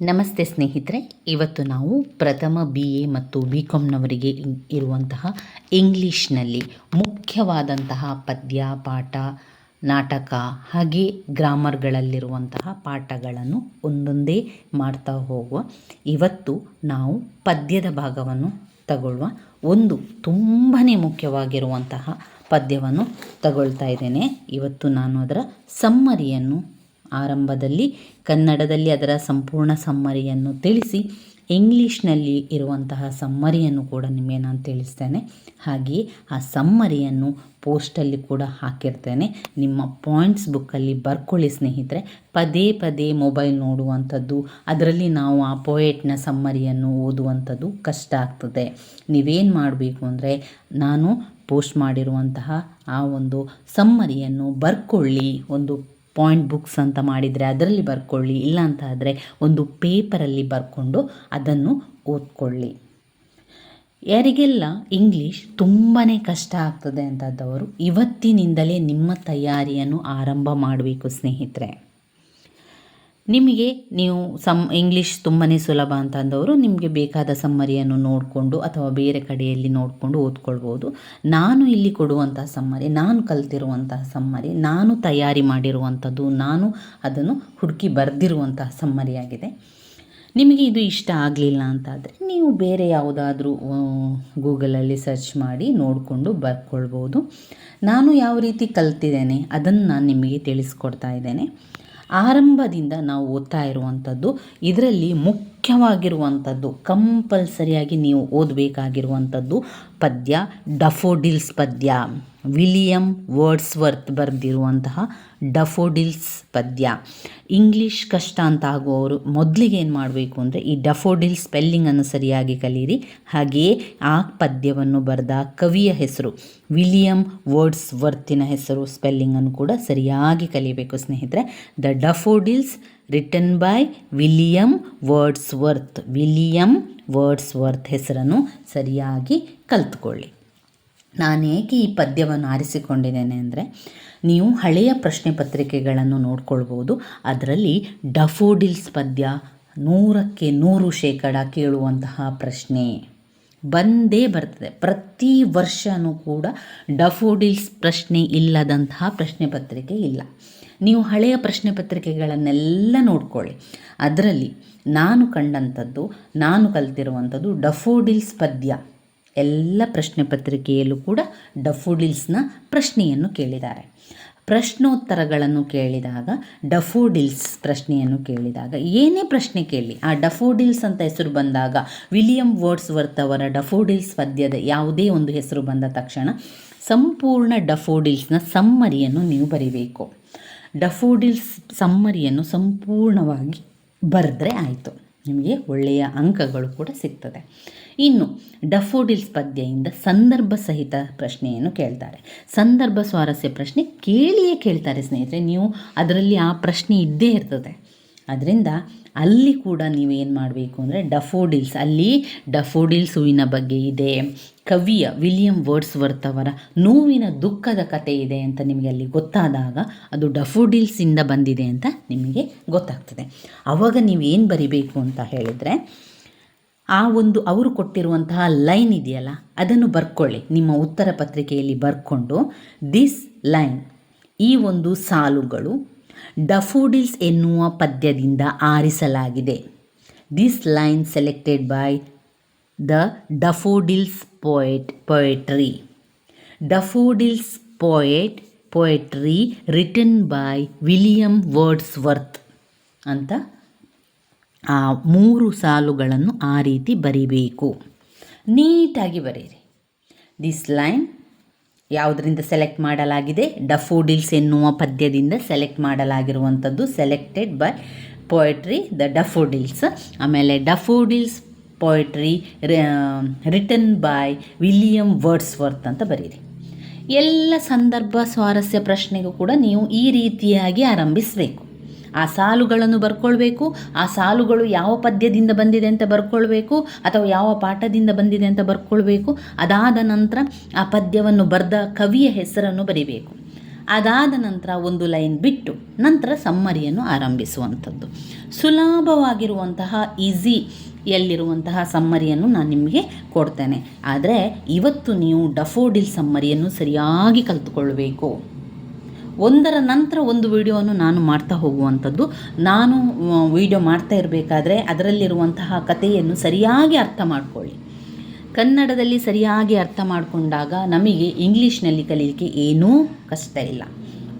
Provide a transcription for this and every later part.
ನಮಸ್ತೆ ಸ್ನೇಹಿತರೆ, ಇವತ್ತು ನಾವು ಪ್ರಥಮ ಬಿ ಎ ಮತ್ತು ಬಿ ಕಾಮ್ನವರಿಗೆ ಇರುವಂತಹ ಇಂಗ್ಲೀಷ್ನಲ್ಲಿ ಮುಖ್ಯವಾದಂತಹ ಪದ್ಯ, ಪಾಠ, ನಾಟಕ ಹಾಗೆ ಗ್ರಾಮರ್ಗಳಲ್ಲಿರುವಂತಹ ಪಾಠಗಳನ್ನು ಒಂದೊಂದೇ ಮಾಡ್ತಾ ಹೋಗುವ. ಇವತ್ತು ನಾವು ಪದ್ಯದ ಭಾಗವನ್ನು ತಗೊಳ್ಳುವ ಒಂದು ತುಂಬಾ ಮುಖ್ಯವಾಗಿರುವಂತಹ ಪದ್ಯವನ್ನು ತಗೊಳ್ತಾ ಇದ್ದೇನೆ. ಇವತ್ತು ನಾನು ಅದರ ಸಮ್ಮರಿಯನ್ನು ಆರಂಭದಲ್ಲಿ ಕನ್ನಡದಲ್ಲಿ ಅದರ ಸಂಪೂರ್ಣ ಸಮ್ಮರಿಯನ್ನು ತಿಳಿಸಿ, ಇಂಗ್ಲೀಷ್ನಲ್ಲಿ ಇರುವಂತಹ ಸಮ್ಮರಿಯನ್ನು ಕೂಡ ನಿಮಗೆ ನಾನು ತಿಳಿಸ್ತೇನೆ. ಹಾಗೆಯೇ ಆ ಸಮ್ಮರಿಯನ್ನು ಪೋಸ್ಟಲ್ಲಿ ಕೂಡ ಹಾಕಿರ್ತೇನೆ. ನಿಮ್ಮ ಪಾಯಿಂಟ್ಸ್ ಬುಕ್ಕಲ್ಲಿ ಬರ್ಕೊಳ್ಳಿ ಸ್ನೇಹಿತರೆ. ಪದೇ ಪದೇ ಮೊಬೈಲ್ ನೋಡುವಂಥದ್ದು, ಅದರಲ್ಲಿ ನಾವು ಆ ಪೊಯೆಟ್ನ ಸಮ್ಮರಿಯನ್ನು ಓದುವಂಥದ್ದು ಕಷ್ಟ ಆಗ್ತದೆ. ನೀವೇನು ಮಾಡಬೇಕು ಅಂದರೆ, ನಾನು ಪೋಸ್ಟ್ ಮಾಡಿರುವಂತಹ ಆ ಒಂದು ಸಮ್ಮರಿಯನ್ನು ಬರ್ಕೊಳ್ಳಿ, ಒಂದು ಪಾಯಿಂಟ್ ಬುಕ್ಸ್ ಅಂತ ಮಾಡಿದರೆ ಅದರಲ್ಲಿ ಬರ್ಕೊಳ್ಳಿ, ಇಲ್ಲ ಅಂತ ಆದರೆ ಒಂದು ಪೇಪರಲ್ಲಿ ಬರ್ಕೊಂಡು ಅದನ್ನು ಓದ್ಕೊಳ್ಳಿ. ಯಾರಿಗೆಲ್ಲ ಇಂಗ್ಲೀಷ್ ತುಂಬಾ ಕಷ್ಟ ಆಗ್ತದೆ ಅಂತದವರು ಇವತ್ತಿನಿಂದಲೇ ನಿಮ್ಮ ತಯಾರಿಯನ್ನು ಆರಂಭ ಮಾಡಬೇಕು ಸ್ನೇಹಿತರೆ. ನಿಮಗೆ ನೀವು ಸಮ್ ಇಂಗ್ಲೀಷ್ ತುಂಬಾ ಸುಲಭ ಅಂತ ಅಂದವರು ನಿಮಗೆ ಬೇಕಾದ ಸಮ್ಮರಿಯನ್ನು ನೋಡಿಕೊಂಡು ಅಥವಾ ಬೇರೆ ಕಡೆಯಲ್ಲಿ ನೋಡಿಕೊಂಡು ಓದ್ಕೊಳ್ಬೋದು. ನಾನು ಇಲ್ಲಿ ಕೊಡುವಂತಹ ಸಮ್ಮರಿ, ನಾನು ಕಲ್ತಿರುವಂತಹ ಸಮ್ಮರಿ, ನಾನು ತಯಾರಿ ಮಾಡಿರುವಂಥದ್ದು, ನಾನು ಅದನ್ನು ಹುಡುಕಿ ಬರೆದಿರುವಂತಹ ಸಮ್ಮರಿಯಾಗಿದೆ. ನಿಮಗೆ ಇದು ಇಷ್ಟ ಆಗಲಿಲ್ಲ ಅಂತಾದರೆ ನೀವು ಬೇರೆ ಯಾವುದಾದ್ರೂ ಗೂಗಲಲ್ಲಿ ಸರ್ಚ್ ಮಾಡಿ ನೋಡಿಕೊಂಡು ಬರ್ಕೊಳ್ಬೋದು. ನಾನು ಯಾವ ರೀತಿ ಕಲ್ತಿದ್ದೇನೆ ಅದನ್ನು ನಾನು ನಿಮಗೆ ತಿಳಿಸ್ಕೊಡ್ತಾ ಇದ್ದೇನೆ. ಆರಂಭದಿಂದ ನಾವು ಓದ್ತಾ ಇರುವಂಥದ್ದು ಇದರಲ್ಲಿ ಮುಖ್ಯವಾಗಿರುವಂಥದ್ದು, ಕಂಪಲ್ಸರಿಯಾಗಿ ನೀವು ಓದಬೇಕಾಗಿರುವಂಥದ್ದು ಪದ್ಯ, ಡಫೋಡಿಲ್ಸ್ ಪದ್ಯ. ವಿಲಿಯಂ ವರ್ಡ್ಸ್ವರ್ತ್ ಬರೆದಿರುವಂತಹ ಡಫೋಡಿಲ್ಸ್ ಪದ್ಯ. ಇಂಗ್ಲೀಷ್ ಕಷ್ಟ ಅಂತ ಆಗುವವರು ಮೊದಲಿಗೆ ಏನು ಮಾಡಬೇಕು ಅಂದರೆ ಈ ಡಫೋಡಿಲ್ ಸ್ಪೆಲ್ಲಿಂಗನ್ನು ಸರಿಯಾಗಿ ಕಲಿಯಿರಿ ಹಾಗೆಯೇ ಆ ಪದ್ಯವನ್ನು ಬರೆದ ಕವಿಯ ಹೆಸರು, ವಿಲಿಯಂ ವರ್ಡ್ಸ್ ವರ್ತಿನ ಹೆಸರು ಸ್ಪೆಲ್ಲಿಂಗನ್ನು ಕೂಡ ಸರಿಯಾಗಿ ಕಲಿಯಬೇಕು ಸ್ನೇಹಿತರೆ. The daffodils written by William Wordsworth William Wordsworth ಹೆಸರನ್ನು ಸರಿಯಾಗಿ ಕಲ್ತ್ಕೊಳ್ಳಿ. ನಾನು ಏಕೆ ಈ ಪದ್ಯವನ್ನು ಆರಿಸಿಕೊಂಡಿದ್ದೇನೆ ಅಂದರೆ, ನೀವು ಹಳೆಯ ಪ್ರಶ್ನೆ ಪತ್ರಿಕೆಗಳನ್ನು ನೋಡ್ಕೊಳ್ಬೋದು ಅದರಲ್ಲಿ ಡಫೋಡಿಲ್ಸ್ ಪದ್ಯ ನೂರಕ್ಕೆ ನೂರು ಶೇಕಡ ಕೇಳುವಂತಹ ಪ್ರಶ್ನೆ ಬಂದೇ ಬರ್ತದೆ. ಪ್ರತಿ ವರ್ಷವೂ ಕೂಡ ಡಫೋಡಿಲ್ಸ್ ಪ್ರಶ್ನೆ ಇಲ್ಲದಂತಹ ಪ್ರಶ್ನೆ ಪತ್ರಿಕೆ ಇಲ್ಲ. ನೀವು ಹಳೆಯ ಪ್ರಶ್ನೆ ಪತ್ರಿಕೆಗಳನ್ನೆಲ್ಲ ನೋಡ್ಕೊಳ್ಳಿ. ಅದರಲ್ಲಿ ನಾನು ಕಂಡಂಥದ್ದು, ನಾನು ಕಲ್ತಿರುವಂಥದ್ದು ಡಫೋಡಿಲ್ಸ್ ಪದ್ಯ ಎಲ್ಲ ಪ್ರಶ್ನೆ ಪತ್ರಿಕೆಯಲ್ಲೂ ಕೂಡ ಡಫೋಡಿಲ್ಸ್ನ ಪ್ರಶ್ನೆಯನ್ನು ಕೇಳಿದ್ದಾರೆ. ಪ್ರಶ್ನೋತ್ತರಗಳನ್ನು ಕೇಳಿದಾಗ, ಡಫೋಡಿಲ್ಸ್ ಪ್ರಶ್ನೆಯನ್ನು ಕೇಳಿದಾಗ, ಏನೇ ಪ್ರಶ್ನೆ ಕೇಳಿ, ಆ ಡಫೋಡಿಲ್ಸ್ ಅಂತ ಹೆಸರು ಬಂದಾಗ, ವಿಲಿಯಂ ವರ್ಡ್ಸ್ ವರ್ತ್ ಅವರ ಡಫೋಡಿಲ್ಸ್ ಪದ್ಯದ ಯಾವುದೇ ಒಂದು ಹೆಸರು ಬಂದ ತಕ್ಷಣ, ಸಂಪೂರ್ಣ ಡಫೋಡಿಲ್ಸ್ನ ಸಮ್ಮರಿಯನ್ನು ನೀವು ಬರಿಬೇಕು. ಡಫೋಡಿಲ್ಸ್ ಸಮ್ಮರಿಯನ್ನು ಸಂಪೂರ್ಣವಾಗಿ ಬರೆದ್ರೆ ಆಯಿತು. ನಿಮಗೆ ಒಳ್ಳೆಯ ಅಂಕಗಳು ಕೂಡ ಸಿಗ್ತದೆ. ಇನ್ನು ಡಫೋಡಿಲ್ಸ್ ಪದ್ಯದಿಂದ ಸಂದರ್ಭ ಸಹಿತ ಪ್ರಶ್ನೆಯನ್ನು ಕೇಳ್ತಾರೆ. ಸಂದರ್ಭ ಸ್ವಾರಸ್ಯ ಪ್ರಶ್ನೆ ಕೇಳಿಯೇ ಕೇಳ್ತಾರೆ ಸ್ನೇಹಿತರೆ. ನೀವು ಅದರಲ್ಲಿ ಆ ಪ್ರಶ್ನೆ ಇದ್ದೇ ಇರ್ತದೆ. ಅದರಿಂದ ಅಲ್ಲಿ ಕೂಡ ನೀವೇನು ಮಾಡಬೇಕು ಅಂದರೆ ಡಫೋಡಿಲ್ಸ್. ಅಲ್ಲಿ ಡಫೋಡಿಲ್ಸ್ ಹೂವಿನ ಬಗ್ಗೆ ಇದೆ. ಕವಿಯ ವಿಲಿಯಂ ವರ್ಡ್ಸ್ ವರ್ತ್ ಅವರ ನೋವಿನ ದುಃಖದ ಕತೆ ಇದೆ ಅಂತ ನಿಮಗೆ ಅಲ್ಲಿ ಗೊತ್ತಾದಾಗ ಅದು ಡಫೋಡಿಲ್ಸಿಂದ ಬಂದಿದೆ ಅಂತ ನಿಮಗೆ ಗೊತ್ತಾಗ್ತದೆ. ಆವಾಗ ನೀವೇನು ಬರಿಬೇಕು ಅಂತ ಹೇಳಿದರೆ, ಆ ಒಂದು ಅವರು ಕೊಟ್ಟಿರುವಂತಹ ಲೈನ್ ಇದೆಯಲ್ಲ, ಅದನ್ನು ಬರ್ಕೊಳ್ಳಿ. ನಿಮ್ಮ ಉತ್ತರ ಪತ್ರಿಕೆಯಲ್ಲಿ ಬರ್ಕೊಂಡು ದಿಸ್ ಲೈನ್ ಈ ಒಂದು ಸಾಲುಗಳು ಡಫೋಡಿಲ್ಸ್ ಎನ್ನುವ ಪದ್ಯದಿಂದ ಆರಿಸಲಾಗಿದೆ. This line selected by the daffodils poet poetry daffodils poet poetry written by William Wordsworth ಅಂತ ಆ ಮೂರು ಸಾಲುಗಳನ್ನು ಆ ರೀತಿ ಬರಿಬೇಕು. ನೀಟಾಗಿ ಬರೀರಿ. ದಿಸ್ ಲೈನ್ ಯಾವುದರಿಂದ ಸೆಲೆಕ್ಟ್ ಮಾಡಲಾಗಿದೆ? ಡಫೋಡಿಲ್ಸ್ ಎನ್ನುವ ಪದ್ಯದಿಂದ select ಮಾಡಲಾಗಿರುವಂಥದ್ದು selected by poetry the daffodils ಆಮೇಲೆ daffodils poetry written by William Wordsworth ಅಂತ ಬರೀರಿ. ಎಲ್ಲ ಸಂದರ್ಭ ಸ್ವಾರಸ್ಯ ಪ್ರಶ್ನೆಗೂ ಕೂಡ ನೀವು ಈ ರೀತಿಯಾಗಿ ಆರಂಭಿಸಬೇಕು. ಆ ಸಾಲುಗಳನ್ನು ಬರ್ಕೊಳ್ಬೇಕು, ಆ ಸಾಲುಗಳು ಯಾವ ಪದ್ಯದಿಂದ ಬಂದಿದೆ ಅಂತ ಬರ್ಕೊಳ್ಬೇಕು, ಅಥವಾ ಯಾವ ಪಾಠದಿಂದ ಬಂದಿದೆ ಅಂತ ಬರ್ಕೊಳ್ಬೇಕು, ಅದಾದ ನಂತರ ಆ ಪದ್ಯವನ್ನು ಬರೆದ ಕವಿಯ ಹೆಸರನ್ನು ಬರಿಬೇಕು. ಅದಾದ ನಂತರ ಒಂದು ಲೈನ್ ಬಿಟ್ಟು ನಂತರ ಸಮ್ಮರಿಯನ್ನು ಆರಂಭಿಸುವಂಥದ್ದು. ಸುಲಭವಾಗಿರುವಂತಹ, ಈಸಿ ಎಲ್ಲಿರುವಂತಹ ಸಮ್ಮರಿಯನ್ನು ನಾನು ನಿಮಗೆ ಕೊಡ್ತೇನೆ. ಆದರೆ ಇವತ್ತು ನೀವು ಡಫೋಡಿಲ್ ಸಮ್ಮರಿಯನ್ನು ಸರಿಯಾಗಿ ಕಲಿತುಕೊಳ್ಬೇಕು. ಒಂದರ ನಂತರ ಒಂದು ವಿಡಿಯೋವನ್ನು ನಾನು ಮಾಡ್ತಾ ಹೋಗುವಂಥದ್ದು. ನಾನು ವಿಡಿಯೋ ಮಾಡ್ತಾ ಇರಬೇಕಾದ್ರೆ ಅದರಲ್ಲಿರುವಂತಹ ಕಥೆಯನ್ನು ಸರಿಯಾಗಿ ಅರ್ಥ ಮಾಡ್ಕೊಳ್ಳಿ. ಕನ್ನಡದಲ್ಲಿ ಸರಿಯಾಗಿ ಅರ್ಥ ಮಾಡಿಕೊಂಡಾಗ ನಮಗೆ ಇಂಗ್ಲೀಷ್ನಲ್ಲಿ ಕಲೀಲಿಕ್ಕೆ ಏನೂ ಕಷ್ಟ ಇಲ್ಲ.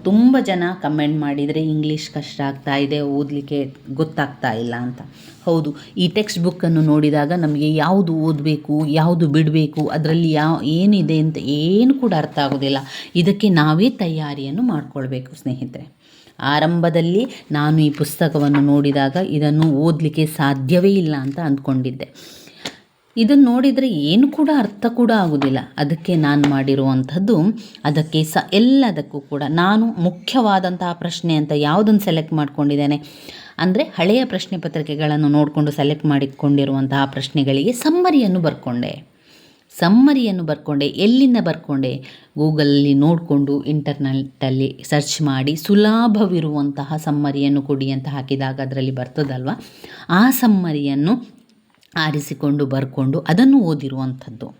ತುಂಬ ಜನ ಕಮೆಂಟ್ ಮಾಡಿದರೆ ಇಂಗ್ಲೀಷ್ ಕಷ್ಟ ಆಗ್ತಾ ಇದೆ, ಓದಲಿಕ್ಕೆ ಗೊತ್ತಾಗ್ತಾ ಇಲ್ಲ ಅಂತ. ಹೌದು, ಈ ಟೆಕ್ಸ್ಟ್ ಬುಕ್ಕನ್ನು ನೋಡಿದಾಗ ನಮಗೆ ಯಾವುದು ಓದಬೇಕು, ಯಾವುದು ಬಿಡಬೇಕು, ಅದರಲ್ಲಿ ಯಾವ ಏನಿದೆ ಅಂತ ಏನು ಕೂಡ ಅರ್ಥ ಆಗೋದಿಲ್ಲ. ಇದಕ್ಕೆ ನಾವೇ ತಯಾರಿಯನ್ನು ಮಾಡಿಕೊಳ್ಬೇಕು ಸ್ನೇಹಿತರೆ. ಆರಂಭದಲ್ಲಿ ನಾನು ಈ ಪುಸ್ತಕವನ್ನು ನೋಡಿದಾಗ ಇದನ್ನು ಓದಲಿಕ್ಕೆ ಸಾಧ್ಯವೇ ಇಲ್ಲ ಅಂತ ಅಂದ್ಕೊಂಡಿದ್ದೆ. ಇದನ್ನು ನೋಡಿದರೆ ಏನು ಕೂಡ ಅರ್ಥ ಕೂಡ ಆಗೋದಿಲ್ಲ. ಅದಕ್ಕೆ ನಾನು ಮಾಡಿರುವಂಥದ್ದು, ಅದಕ್ಕೆ ಸ ಎಲ್ಲದಕ್ಕೂ ಕೂಡ ನಾನು ಮುಖ್ಯವಾದಂತಹ ಪ್ರಶ್ನೆ ಅಂತ ಯಾವುದನ್ನು ಸೆಲೆಕ್ಟ್ ಮಾಡ್ಕೊಂಡಿದ್ದೇನೆ? ಅಂದರೆ ಹಳೆಯ ಪ್ರಶ್ನೆ ಪತ್ರಿಕೆಗಳನ್ನು ನೋಡಿಕೊಂಡು ಸೆಲೆಕ್ಟ್ ಮಾಡಿಕೊಂಡಿರುವಂತಹ ಪ್ರಶ್ನೆಗಳಿಗೆ ಸಮ್ಮರಿಯನ್ನು ಬರ್ಕೊಂಡೆ. ಸಮ್ಮರಿಯನ್ನು ಬರ್ಕೊಂಡೆ, ಎಲ್ಲಿಂದ ಬರ್ಕೊಂಡೆ? ಗೂಗಲಲ್ಲಿ ನೋಡಿಕೊಂಡು ಇಂಟರ್ನೆಟ್ಟಲ್ಲಿ ಸರ್ಚ್ ಮಾಡಿ ಸುಲಭವಿರುವಂತಹ ಸಮ್ಮರಿಯನ್ನು ಕೊಡಿ ಅಂತ ಹಾಕಿದಾಗ ಅದರಲ್ಲಿ ಬರ್ತದಲ್ವ? ಆ ಸಮ್ಮರಿಯನ್ನು ಆರಿಸಿಕೊಂಡು ಬರ್ಕೊಂಡು ಅದನ್ನು ಓದಿರುವಂಥದ್ದು.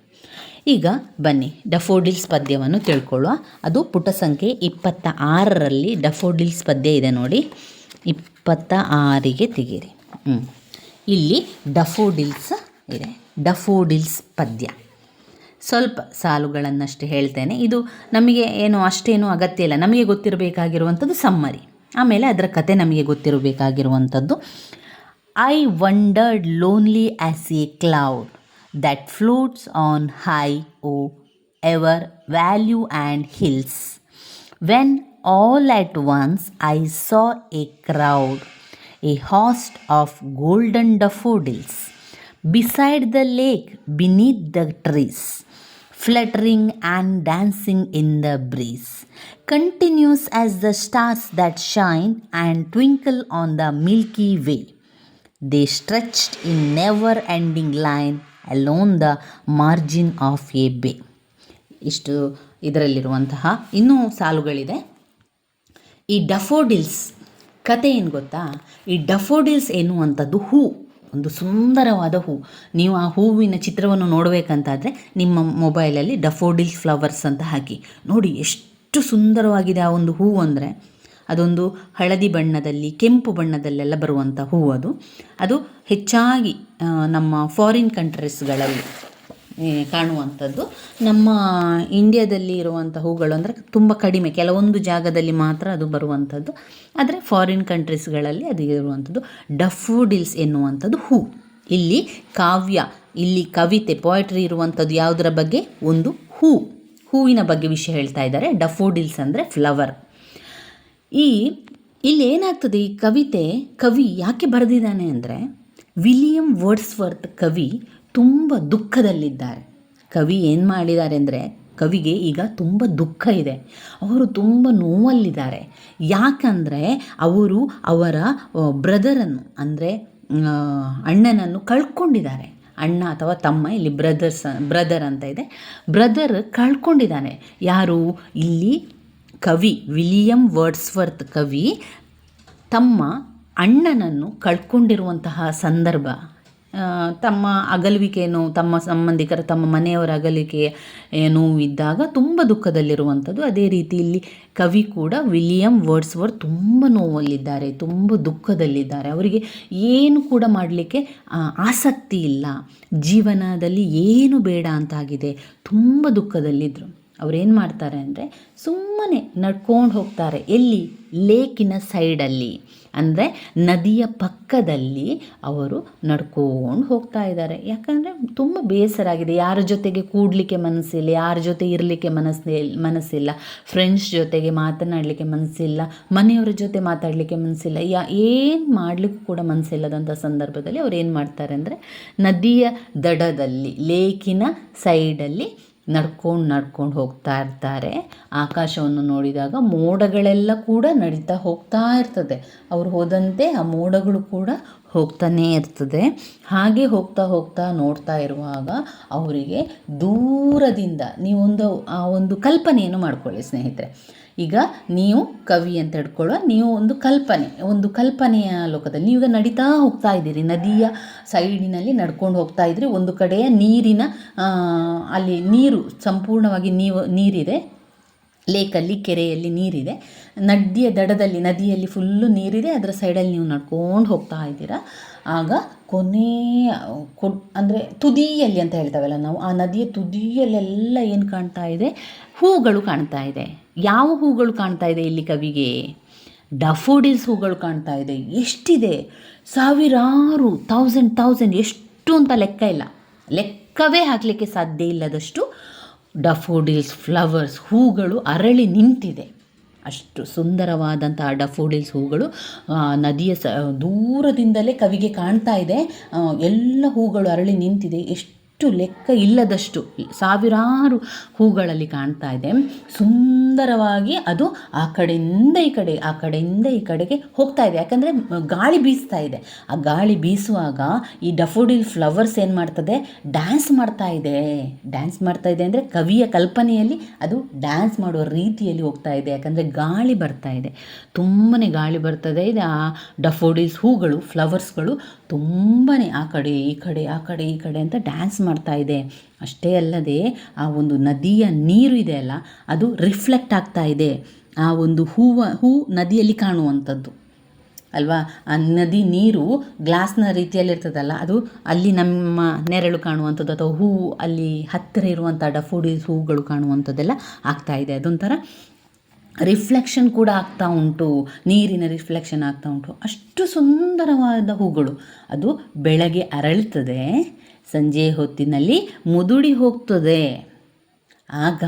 ಈಗ ಬನ್ನಿ, ಡಫೋಡಿಲ್ಸ್ ಪದ್ಯವನ್ನು ತಿಳ್ಕೊಳ್ಳುವ. ಅದು ಪುಟ ಸಂಖ್ಯೆ ಇಪ್ಪತ್ತ ಆರರಲ್ಲಿ ಡಫೋಡಿಲ್ಸ್ ಪದ್ಯ ಇದೆ ನೋಡಿ. ಇಪ್ಪತ್ತ ಆರಿಗೆ ತೆಗೀರಿ. ಹ್ಞೂ ಇಲ್ಲಿ ಡಫೋಡಿಲ್ಸ್ ಇದೆ. ಡಫೋಡಿಲ್ಸ್ ಪದ್ಯ. ಸ್ವಲ್ಪ ಸಾಲುಗಳನ್ನಷ್ಟೇ ಹೇಳ್ತೇನೆ. ಇದು ನಮಗೆ ಏನು, ಅಷ್ಟೇನು ಅಗತ್ಯ ಇಲ್ಲ. ನಮಗೆ ಗೊತ್ತಿರಬೇಕಾಗಿರುವಂಥದ್ದು ಸಮ್ಮರಿ. ಆಮೇಲೆ ಅದರ ಕತೆ ನಮಗೆ ಗೊತ್ತಿರಬೇಕಾಗಿರುವಂಥದ್ದು I wandered lonely as a cloud that floats on high, O ever valley and hills. When all at once I saw a crowd, a host of golden daffodils, beside the lake, beneath the trees, fluttering and dancing in the breeze, continuous as the stars that shine and twinkle on the Milky Way. They stretched in never ending line along the margin of a bay. ಇಷ್ಟು ಇದರಲ್ಲಿರುವಂತಹ ಇನ್ನೂ ಸಾಲುಗಳಿದೆ. ಈ ಡಫೋಡಿಲ್ಸ್ ಕತೆ ಏನು ಗೊತ್ತಾ? ಈ ಡಫೋಡಿಲ್ಸ್ ಎನ್ನುವಂಥದ್ದು ಹೂ, ಒಂದು ಸುಂದರವಾದ ಹೂ. ನೀವು ಆ ಹೂವಿನ ಚಿತ್ರವನ್ನು ನೋಡಬೇಕಂತಾದರೆ ನಿಮ್ಮ ಮೊಬೈಲಲ್ಲಿ ಡಫೋಡಿಲ್ಸ್ ಫ್ಲವರ್ಸ್ ಅಂತ ಹಾಕಿ. ನೋಡಿ, ಎಷ್ಟು ಸುಂದರವಾಗಿದೆ ಆ ಒಂದು ಹೂ ಅಂದರೆ ಅದೊಂದು ಹಳದಿ ಬಣ್ಣದಲ್ಲಿ, ಕೆಂಪು ಬಣ್ಣದಲ್ಲೆಲ್ಲ ಬರುವಂಥ ಹೂವು ಅದು. ಅದು ಹೆಚ್ಚಾಗಿ ನಮ್ಮ ಫಾರಿನ್ ಕಂಟ್ರೀಸ್ಗಳಲ್ಲಿ ಕಾಣುವಂಥದ್ದು. ನಮ್ಮ ಇಂಡಿಯಾದಲ್ಲಿ ಇರುವಂಥ ಹೂಗಳು ಅಂದರೆ ತುಂಬ ಕಡಿಮೆ, ಕೆಲವೊಂದು ಜಾಗದಲ್ಲಿ ಮಾತ್ರ ಅದು ಬರುವಂಥದ್ದು. ಆದರೆ ಫಾರಿನ್ ಕಂಟ್ರೀಸ್ಗಳಲ್ಲಿ ಅದು ಇರುವಂಥದ್ದು ಡಫೋಡಿಲ್ಸ್ ಎನ್ನುವಂಥದ್ದು ಹೂ. ಇಲ್ಲಿ ಕಾವ್ಯ, ಇಲ್ಲಿ ಕವಿತೆ ಪೋಯಟ್ರಿ ಇರುವಂಥದ್ದು ಯಾವುದರ ಬಗ್ಗೆ? ಒಂದು ಹೂ. ಹೂವಿನ ಬಗ್ಗೆ ವಿಷಯ ಹೇಳ್ತಾ ಇದ್ದಾರೆ. ಡಫೋಡಿಲ್ಸ್ ಅಂದರೆ ಫ್ಲವರ್ ಈ ಇಲ್ಲಿ ಏನಾಗ್ತದೆ, ಈ ಕವಿತೆ, ಕವಿ ಯಾಕೆ ಬರೆದಿದ್ದಾನೆ ಅಂದರೆ ವಿಲಿಯಂ ವರ್ಡ್ಸ್ವರ್ತ್ ಕವಿ ತುಂಬ ದುಃಖದಲ್ಲಿದ್ದಾರೆ. ಕವಿ ಏನು ಮಾಡಿದ್ದಾರೆ ಅಂದರೆ ಕವಿಗೆ ಈಗ ತುಂಬ ದುಃಖ ಇದೆ. ಅವರು ತುಂಬ ನೋವಲ್ಲಿದ್ದಾರೆ. ಯಾಕಂದರೆ ಅವರು ಅವರ ಬ್ರದರನ್ನು, ಅಂದರೆ ಅಣ್ಣನನ್ನು ಕಳ್ಕೊಂಡಿದ್ದಾರೆ. ಅಣ್ಣ ಅಥವಾ ತಮ್ಮ, ಇಲ್ಲಿ ಬ್ರದರ್ಸ್, ಬ್ರದರ್ ಅಂತ ಇದೆ, ಬ್ರದರ್ ಕಳ್ಕೊಂಡಿದ್ದಾನೆ. ಯಾರು? ಇಲ್ಲಿ ಕವಿ, ವಿಲಿಯಂ ವರ್ಡ್ಸ್ವರ್ತ್ ಕವಿ, ತಮ್ಮ ಅಣ್ಣನನ್ನು ಕಳ್ಕೊಂಡಿರುವಂತಹ ಸಂದರ್ಭ. ತಮ್ಮ ಅಗಲುವಿಕೆಯನ್ನು ತಮ್ಮ ಸಂಬಂಧಿಕರ, ತಮ್ಮ ಮನೆಯವರ ಅಗಲಿಕೆ ನೋವಿದ್ದಾಗ ತುಂಬ ದುಃಖದಲ್ಲಿರುವಂಥದ್ದು. ಅದೇ ರೀತಿ ಇಲ್ಲಿ ಕವಿ ಕೂಡ ವಿಲಿಯಂ ವರ್ಡ್ಸ್ವರ್ತ್ ತುಂಬ ನೋವಲ್ಲಿದ್ದಾರೆ, ತುಂಬ ದುಃಖದಲ್ಲಿದ್ದಾರೆ. ಅವರಿಗೆ ಏನು ಕೂಡ ಮಾಡಲಿಕ್ಕೆ ಆಸಕ್ತಿ ಇಲ್ಲ. ಜೀವನದಲ್ಲಿ ಏನು ಬೇಡ ಅಂತಾಗಿದೆ ತುಂಬ ದುಃಖದಲ್ಲಿದ್ದರು ಅವ್ರೇನು ಮಾಡ್ತಾರೆ ಅಂದರೆ ಸುಮ್ಮನೆ ನಡ್ಕೊಂಡು ಹೋಗ್ತಾರೆ. ಎಲ್ಲಿ? ಲೇಕಿನ ಸೈಡಲ್ಲಿ. ಅಂದರೆ ನದಿಯ ಪಕ್ಕದಲ್ಲಿ ಅವರು ನಡ್ಕೊಂಡು ಹೋಗ್ತಾ ಇದ್ದಾರೆ. ಯಾಕಂದರೆ ತುಂಬ ಬೇಸರ ಆಗಿದೆ. ಯಾರ ಜೊತೆಗೆ ಕೂಡಲಿಕ್ಕೆ ಮನಸ್ಸಿಲ್ಲ, ಯಾರ ಜೊತೆ ಇರಲಿಕ್ಕೆ ಮನಸ್ಸಿಲ್ಲ ಮನಸ್ಸಿಲ್ಲ ಫ್ರೆಂಡ್ಸ್ ಜೊತೆಗೆ ಮಾತನಾಡಲಿಕ್ಕೆ ಮನಸ್ಸಿಲ್ಲ, ಮನೆಯವರ ಜೊತೆ ಮಾತಾಡಲಿಕ್ಕೆ ಮನಸ್ಸಿಲ್ಲ, ಯಾ, ಏನು ಮಾಡಲಿಕ್ಕೂ ಕೂಡ ಮನಸ್ಸಿಲ್ಲದಂಥ ಸಂದರ್ಭದಲ್ಲಿ ಅವ್ರು ಏನು ಮಾಡ್ತಾರೆ ಅಂದರೆ ನದಿಯ ದಡದಲ್ಲಿ, ಲೇಕಿನ ಸೈಡಲ್ಲಿ ನಡ್ಕೊಂಡು ನಡ್ಕೊಂಡು ಹೋಗ್ತಾ ಇರ್ತಾರೆ. ಆಕಾಶವನ್ನು ನೋಡಿದಾಗ ಮೋಡಗಳೆಲ್ಲ ಕೂಡ ನಡೀತಾ ಹೋಗ್ತಾ ಇರ್ತದೆ. ಅವ್ರು ಹೋದಂತೆ ಆ ಮೋಡಗಳು ಕೂಡ ಹೋಗ್ತಾನೇ ಇರ್ತದೆ. ಹಾಗೆ ಹೋಗ್ತಾ ಹೋಗ್ತಾ ನೋಡ್ತಾ ಇರುವಾಗ ಅವರಿಗೆ ದೂರದಿಂದ ನೀವೊಂದು ಆ ಒಂದು ಕಲ್ಪನೆಯನ್ನು ಮಾಡ್ಕೊಳ್ಳಿ ಸ್ನೇಹಿತರೆ. ಈಗ ನೀವು ಕವಿ ಅಂತ ಹಿಡ್ಕೊಳ್ಳೋ ನೀವು ಒಂದು ಕಲ್ಪನೆ, ಒಂದು ಕಲ್ಪನೆಯ ಲೋಕದಲ್ಲಿ ನೀವೀಗ ನಡೀತಾ ಹೋಗ್ತಾ ಇದ್ದೀರಿ. ನದಿಯ ಸೈಡಿನಲ್ಲಿ ನಡ್ಕೊಂಡು ಹೋಗ್ತಾ ಇದ್ರಿ. ಒಂದು ಕಡೆಯ ನೀರಿನ ಅಲ್ಲಿ ನೀರು ಸಂಪೂರ್ಣವಾಗಿ ನೀವು, ನೀರಿದೆ. ಲೇಕಲ್ಲಿ, ಕೆರೆಯಲ್ಲಿ ನೀರಿದೆ. ನದಿಯ ದಡದಲ್ಲಿ, ನದಿಯಲ್ಲಿ ಫುಲ್ಲು ನೀರಿದೆ. ಅದರ ಸೈಡಲ್ಲಿ ನೀವು ನಡ್ಕೊಂಡು ಹೋಗ್ತಾ ಇದ್ದೀರಾ. ಆಗ ಕೊನೆ ಕೊ ಅಂದರೆ ತುದಿಯಲ್ಲಿ ಅಂತ ಹೇಳ್ತಾವಲ್ಲ ನಾವು, ಆ ನದಿಯ ತುದಿಯಲ್ಲೆಲ್ಲ ಏನು ಕಾಣ್ತಾ ಇದೆ? ಹೂಗಳು ಕಾಣ್ತಾ ಇದೆ. ಯಾವ ಹೂಗಳು ಕಾಣ್ತಾ ಇದೆ ಇಲ್ಲಿ ಕವಿಗೆ? ಡಫೋಡಿಲ್ಸ್ ಹೂಗಳು ಕಾಣ್ತಾ ಇದೆ. ಎಷ್ಟಿದೆ? ಸಾವಿರಾರು ಥೌಸಂಡ್ ಥೌಸಂಡ್ ಎಷ್ಟು ಅಂತ ಲೆಕ್ಕ ಇಲ್ಲ. ಲೆಕ್ಕವೇ ಹಾಕಲಿಕ್ಕೆ ಸಾಧ್ಯ ಇಲ್ಲದಷ್ಟು ಡಫೋಡಿಲ್ಸ್ ಫ್ಲವರ್ಸ್ ಹೂಗಳು ಅರಳಿ ನಿಂತಿದೆ. ಅಷ್ಟು ಸುಂದರವಾದಂತಹ ಡಫೋಡಿಲ್ಸ್ ಹೂಗಳು ನದಿಯ ಸ, ದೂರದಿಂದಲೇ ಕವಿಗೆ ಕಾಣ್ತಾ ಇದೆ. ಎಲ್ಲ ಹೂಗಳು ಅರಳಿ ನಿಂತಿದೆ. ಎಷ್ಟು ಲೆಕ್ಕ ಇಲ್ಲದಷ್ಟು ಸಾವಿರಾರು ಹೂಗಳಲ್ಲಿ ಕಾಣ್ತಾ ಇದೆ. ಸುಂದರವಾಗಿ ಅದು ಆ ಕಡೆಯಿಂದ ಈ ಕಡೆ, ಆ ಕಡೆಯಿಂದ ಈ ಕಡೆಗೆ ಹೋಗ್ತಾ ಇದೆ. ಯಾಕಂದರೆ ಗಾಳಿ ಬೀಸ್ತಾ ಇದೆ. ಆ ಗಾಳಿ ಬೀಸುವಾಗ ಈ ಡಫೋಡಿಲ್ ಫ್ಲವರ್ಸ್ ಏನು ಮಾಡ್ತದೆ? ಡ್ಯಾನ್ಸ್ ಮಾಡ್ತಾ ಇದೆ. ಡ್ಯಾನ್ಸ್ ಮಾಡ್ತಾ ಇದೆ ಅಂದರೆ ಕವಿಯ ಕಲ್ಪನೆಯಲ್ಲಿ ಅದು ಡ್ಯಾನ್ಸ್ ಮಾಡುವ ರೀತಿಯಲ್ಲಿ ಹೋಗ್ತಾ ಇದೆ. ಯಾಕಂದರೆ ಗಾಳಿ ಬರ್ತಾ ಇದೆ. ತುಂಬಾ ಗಾಳಿ ಬರ್ತದೆ. ಇದೆ ಆ ಡಫೋಡಿಲ್ಸ್ ಹೂಗಳು, ಫ್ಲವರ್ಸ್ಗಳು ತುಂಬಾ ಆ ಕಡೆ, ಈ ಕಡೆ, ಆ ಕಡೆ, ಈ ಕಡೆ ಅಂತ ಡ್ಯಾನ್ಸ್ ಮಾಡ್ತಾ ಇದೆ. ಅಷ್ಟೇ ಅಲ್ಲದೆ ಆ ಒಂದು ನದಿಯ ನೀರು ಇದೆ ಅಲ್ಲ, ಅದು ರಿಫ್ಲೆಕ್ಟ್ ಆಗ್ತಾ ಇದೆ. ಆ ಒಂದು ಹೂವ, ಹೂ ನದಿಯಲ್ಲಿ ಕಾಣುವಂಥದ್ದು. ಅಲ್ವಾ? ಆ ನದಿ ನೀರು ಗ್ಲಾಸ್ನ ರೀತಿಯಲ್ಲಿ ಇರ್ತದಲ್ಲ, ಅದು ಅಲ್ಲಿ ನಮ್ಮ ನೆರಳು ಕಾಣುವಂಥದ್ದು ಅಥವಾ ಹೂವು ಅಲ್ಲಿ ಹತ್ತಿರ ಇರುವಂಥ ಡಫೋಡಿಸ್ ಹೂಗಳು ಕಾಣುವಂಥದ್ದೆಲ್ಲ ಆಗ್ತಾ ಇದೆ. ಅದೊಂಥರ ರಿಫ್ಲೆಕ್ಷನ್ ಕೂಡ ಆಗ್ತಾ ಉಂಟು, ನೀರಿನ ರಿಫ್ಲೆಕ್ಷನ್ ಆಗ್ತಾ ಉಂಟು. ಅಷ್ಟು ಸುಂದರವಾದ ಹೂಗಳು. ಅದು ಬೆಳಗ್ಗೆ ಅರಳುತ್ತದೆ ಸಂಜೆ ಹೊತ್ತಿನಲ್ಲಿ ಮುದುಡಿ ಹೋಗ್ತದೆ. ಆಗ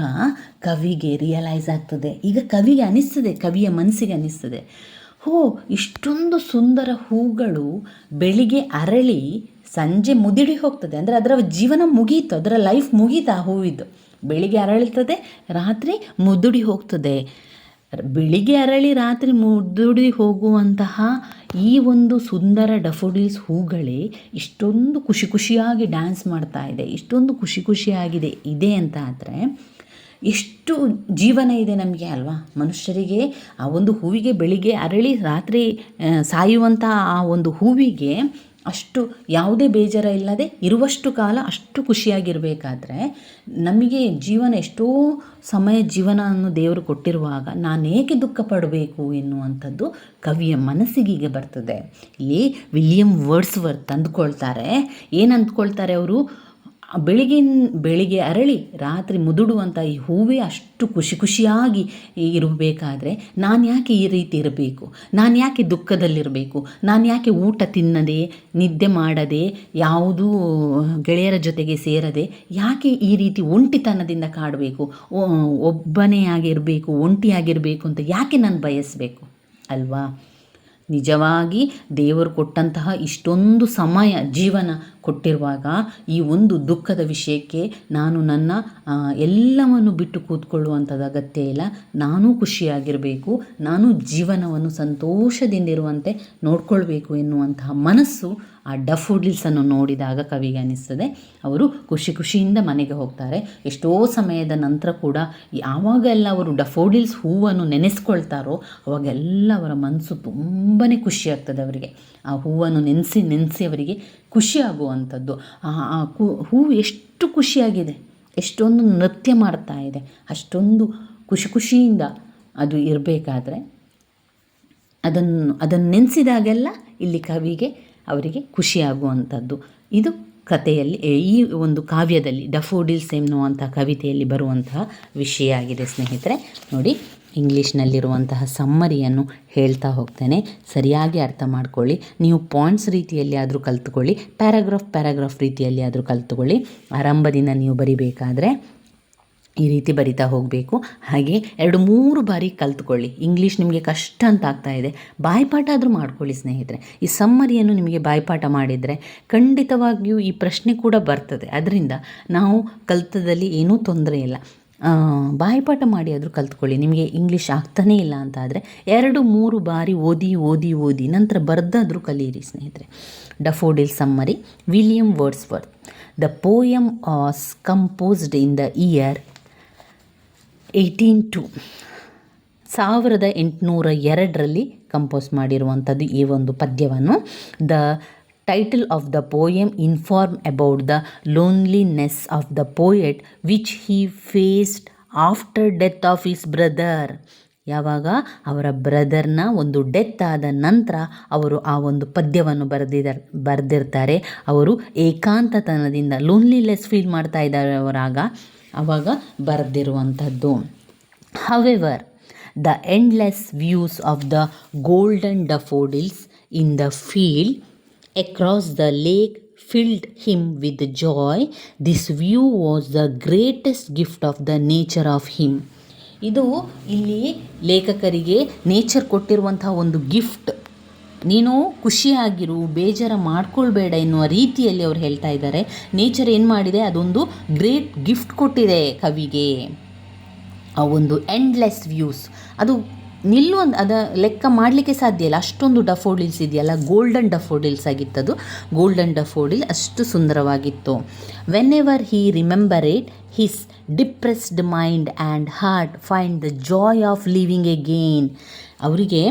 ಕವಿಗೆ ರಿಯಲೈಸ್ ಆಗ್ತದೆ. ಈಗ ಕವಿಗೆ ಅನಿಸ್ತದೆ, ಕವಿಯ ಮನಸ್ಸಿಗೆ ಅನಿಸ್ತದೆ. ಹೋ, ಇಷ್ಟೊಂದು ಸುಂದರ ಹೂಗಳು ಬೆಳಿಗ್ಗೆ ಅರಳಿ ಸಂಜೆ ಮುದುಡಿ ಹೋಗ್ತದೆ. ಅಂದರೆ ಅದರ ಜೀವನ ಮುಗೀತು, ಅದರ ಲೈಫ್ ಮುಗೀತು ಆ ಹೂವಿದ್ದು. ಬೆಳಿಗ್ಗೆ ಅರಳುತ್ತದೆ ರಾತ್ರಿ ಮುದುಡಿ ಹೋಗ್ತದೆ. ಬೆಳಿಗ್ಗೆ ಅರಳಿ ರಾತ್ರಿ ಮುದುಡಿ ಹೋಗುವಂತಹ ಈ ಒಂದು ಸುಂದರ ಡಫೋಡಿಲ್ಸ್ ಹೂಗಳೇ ಇಷ್ಟೊಂದು ಖುಷಿ ಖುಷಿಯಾಗಿ ಡ್ಯಾನ್ಸ್ ಮಾಡ್ತಾ ಇದೆ, ಇಷ್ಟೊಂದು ಖುಷಿ ಖುಷಿಯಾಗಿದೆ, ಇದೆ ಅಂತ ಆದರೆ ಎಷ್ಟು ಜೀವನ ಇದೆ ನಮಗೆ ಅಲ್ವಾ? ಮನುಷ್ಯರಿಗೆ ಆ ಒಂದು ಹೂವಿಗೆ ಬೆಳಿಗ್ಗೆ ಅರಳಿ ರಾತ್ರಿ ಸಾಯುವಂಥ ಆ ಒಂದು ಹೂವಿಗೆ ಅಷ್ಟು ಯಾವುದೇ ಬೇಜಾರ ಇಲ್ಲದೆ ಇರುವಷ್ಟು ಕಾಲ ಅಷ್ಟು ಖುಷಿಯಾಗಿರಬೇಕಾದ್ರೆ ನಮಗೆ ಜೀವನ ಎಷ್ಟೋ ಸಮಯ ಜೀವನವನ್ನು ದೇವರು ಕೊಟ್ಟಿರುವಾಗ ನಾನೇಕೆ ದುಃಖ ಪಡಬೇಕು ಎನ್ನುವಂಥದ್ದು ಕವಿಯ ಮನಸ್ಸಿಗೀಗ ಬರ್ತದೆ. ಇಲ್ಲಿ ವಿಲಿಯಂ ವರ್ಡ್ಸ್ವರ್ತ್ ಅಂದ್ಕೊಳ್ತಾರೆ. ಏನು ಅಂದ್ಕೊಳ್ತಾರೆ ಅವರು? ಬೆಳಿಗಿನ, ಬೆಳಿಗ್ಗೆ ಅರಳಿ, ರಾತ್ರಿ ಮುದುಡುವಂಥ ಈ ಹೂವೇ ಅಷ್ಟು ಖುಷಿ ಖುಷಿಯಾಗಿ ಇರಬೇಕಾದ್ರೆ ನಾನು ಯಾಕೆ ಈ ರೀತಿ ಇರಬೇಕು? ನಾನು ಯಾಕೆ ದುಃಖದಲ್ಲಿರಬೇಕು? ನಾನು ಯಾಕೆ ಊಟ ತಿನ್ನದೆ, ನಿದ್ದೆ ಮಾಡದೆ, ಯಾವುದೂ ಗೆಳೆಯರ ಜೊತೆಗೆ ಸೇರದೆ ಯಾಕೆ ಈ ರೀತಿ ಒಂಟಿತನದಿಂದ ಕಾಡಬೇಕು? ಒಬ್ಬನೇ ಆಗಿರಬೇಕು, ಒಂಟಿಯಾಗಿರಬೇಕು ಅಂತ ಯಾಕೆ ನಾನು ಬಯಸಬೇಕು? ಅಲ್ವಾ? ನಿಜವಾಗಿ ದೇವರು ಕೊಟ್ಟಂತಹ ಇಷ್ಟೊಂದು ಸಮಯ ಜೀವನ ಕೊಟ್ಟಿರುವಾಗ ಈ ಒಂದು ದುಃಖದ ವಿಷಯಕ್ಕೆ ನಾನು ನನ್ನ ಎಲ್ಲವನ್ನು ಬಿಟ್ಟು ಕೂತ್ಕೊಳ್ಳುವಂಥದ್ದು ಅಗತ್ಯ ಇಲ್ಲ. ನಾನೂ ಖುಷಿಯಾಗಿರಬೇಕು. ನಾನು ಜೀವನವನ್ನು ಸಂತೋಷದಿಂದಿರುವಂತೆ ನೋಡ್ಕೊಳ್ಬೇಕು ಎನ್ನುವಂತಹ ಮನಸ್ಸು ಆ ಡಫೋಡಿಲ್ಸನ್ನು ನೋಡಿದಾಗ ಕವಿಗೆ ಅನ್ನಿಸ್ತದೆ ಅವರು ಖುಷಿ ಖುಷಿಯಿಂದ ಮನೆಗೆ ಹೋಗ್ತಾರೆ. ಎಷ್ಟೋ ಸಮಯದ ನಂತರ ಕೂಡ ಯಾವಾಗೆಲ್ಲ ಅವರು ಡಫೋಡಿಲ್ಸ್ ಹೂವನ್ನು ನೆನೆಸ್ಕೊಳ್ತಾರೋ, ಅವಾಗೆಲ್ಲ ಅವರ ಮನಸ್ಸು ತುಂಬಾ ಖುಷಿ ಆಗ್ತದೆ ಅವರಿಗೆ. ಆ ಹೂವನ್ನು ನೆನೆಸಿ ನೆನೆಸಿ ಅವರಿಗೆ ಖುಷಿಯಾಗುವಂಥದ್ದು ಆ ಹೂವು ಎಷ್ಟು ಖುಷಿಯಾಗಿದೆ. ಎಷ್ಟೊಂದು ನೃತ್ಯ ಮಾಡ್ತಾ ಇದೆ. ಅಷ್ಟೊಂದು ಖುಷಿ ಖುಷಿಯಿಂದ ಅದು ಇರಬೇಕಾದ್ರೆ ಅದನ್ನು ಅದನ್ನು ನೆನೆಸಿದಾಗೆಲ್ಲ ಇಲ್ಲಿ ಕವಿಗೆ ಅವರಿಗೆ ಖುಷಿಯಾಗುವಂಥದ್ದು. ಇದು ಕಥೆಯಲ್ಲಿ ಈ ಒಂದು ಕಾವ್ಯದಲ್ಲಿ ಡಫೋಡಿಲ್ಸ್ ಎನ್ನುವಂಥ ಕವಿತೆಯಲ್ಲಿ ಬರುವಂತಹ ವಿಷಯ ಆಗಿದೆ ಸ್ನೇಹಿತರೆ. ನೋಡಿ, ಇಂಗ್ಲೀಷ್ನಲ್ಲಿರುವಂತಹ ಸಮ್ಮರಿಯನ್ನು ಹೇಳ್ತಾ ಹೋಗ್ತೇನೆ. ಸರಿಯಾಗಿ ಅರ್ಥ ಮಾಡ್ಕೊಳ್ಳಿ. ನೀವು ಪಾಯಿಂಟ್ಸ್ ರೀತಿಯಲ್ಲಿ ಆದರೂ ಕಲ್ತ್ಕೊಳ್ಳಿ. ಪ್ಯಾರಾಗ್ರಾಫ್ ಪ್ಯಾರಾಗ್ರಾಫ್ ರೀತಿಯಲ್ಲಿ ಆದರೂ ಕಲ್ತ್ಕೊಳ್ಳಿ. ಆರಂಭದಿಂದ ನೀವು ಬರಿಬೇಕಾದ್ರೆ ಈ ರೀತಿ ಬರಿತಾ ಹೋಗಬೇಕು. ಹಾಗೆ ಎರಡು ಮೂರು ಬಾರಿ ಕಲ್ತ್ಕೊಳ್ಳಿ. ಇಂಗ್ಲೀಷ್ ನಿಮಗೆ ಕಷ್ಟ ಅಂತ ಆಗ್ತಾ ಇದೆ. ಬಾಯ್ಪಾಠ ಆದರೂ ಮಾಡ್ಕೊಳ್ಳಿ ಸ್ನೇಹಿತರೆ. ಈ ಸಮ್ಮರಿಯನ್ನು ನಿಮಗೆ ಬಾಯ್ಪಾಠ ಮಾಡಿದರೆ ಖಂಡಿತವಾಗಿಯೂ ಈ ಪ್ರಶ್ನೆ ಕೂಡ ಬರ್ತದೆ. ಅದರಿಂದ ನಾವು ಕಲ್ತದಲ್ಲಿ ಏನೂ ತೊಂದರೆ ಇಲ್ಲ. ಬಾಯ್ಪಾಠ ಮಾಡಿ ಆದರೂ ಕಲ್ತ್ಕೊಳ್ಳಿ. ನಿಮಗೆ ಇಂಗ್ಲೀಷ್ ಆಗ್ತಾನೇ ಇಲ್ಲ ಅಂತ ಆದರೆ ಎರಡು ಮೂರು ಬಾರಿ ಓದಿ ಓದಿ ಓದಿ ನಂತರ ಬರ್ದಾದರೂ ಕಲಿಯಿರಿ ಸ್ನೇಹಿತರೆ. Daffodil summary William Wordsworth the poem as composed in the year eighteen two. ಸಾವಿರದ ಎಂಟುನೂರ ಎರಡರಲ್ಲಿ ಕಂಪೋಸ್ ಮಾಡಿರುವಂಥದ್ದು ಈ ಒಂದು ಪದ್ಯವನ್ನು. The title of the poem inform about the loneliness of the poet which he faced after death of his brother ಯಾವಾಗ? ಅವರ ಬ್ರದರ್ನ ಒಂದು ಡೆತ್ ಆದ ನಂತರ ಅವರು ಆ ಒಂದು ಪದ್ಯವನ್ನು ಬರೆದಿದ, ಬರೆದಿರ್ತಾರೆ. ಅವರು ಏಕಾಂತತನದಿಂದ ಲೋನ್ಲಿನೆಸ್ ಫೀಲ್ ಮಾಡ್ತಾ ಇದ್ದಾರೆ ಅವರಾಗ ಅವಾಗ ಬರೆದಿರುವಂಥದ್ದು. However the endless views of the golden daffodils in the field across the lake filled him with joy this view was the greatest gift of the nature of him ಇದು ಇಲ್ಲಿ ಲೇಖಕರಿಗೆ nature ಕೊಟ್ಟಿರುವಂತಹ ಒಂದು gift ನೀನು ಖುಷಿಯಾಗಿರು, ಬೇಜಾರ ಮಾಡ್ಕೊಳ್ಬೇಡ ಎನ್ನುವ ರೀತಿಯಲ್ಲಿ ಅವ್ರು ಹೇಳ್ತಾ ಇದ್ದಾರೆ. ನೇಚರ್ ಏನು ಮಾಡಿದೆ? ಅದೊಂದು ಗ್ರೇಟ್ ಗಿಫ್ಟ್ ಕೊಟ್ಟಿದೆ ಕವಿಗೆ. ಆ ಒಂದು ಎಂಡ್ಲೆಸ್ ವ್ಯೂಸ್. ಅದು ನಿಲ್ಲುವಂಥ ಅದ ಲೆಕ್ಕ ಮಾಡಲಿಕ್ಕೆ ಸಾಧ್ಯ ಇಲ್ಲ. ಅಷ್ಟೊಂದು ಡಫೋಡಿಲ್ಸ್ ಇದೆಯಲ್ಲ, ಗೋಲ್ಡನ್ ಡಫೋಡಿಲ್ಸ್ ಆಗಿತ್ತದು. ಗೋಲ್ಡನ್ ಡಫೋಡಿಲ್ ಅಷ್ಟು ಸುಂದರವಾಗಿತ್ತು. Whenever he remember it his depressed mind and heart find the joy of living again ಅವರಿಗೆ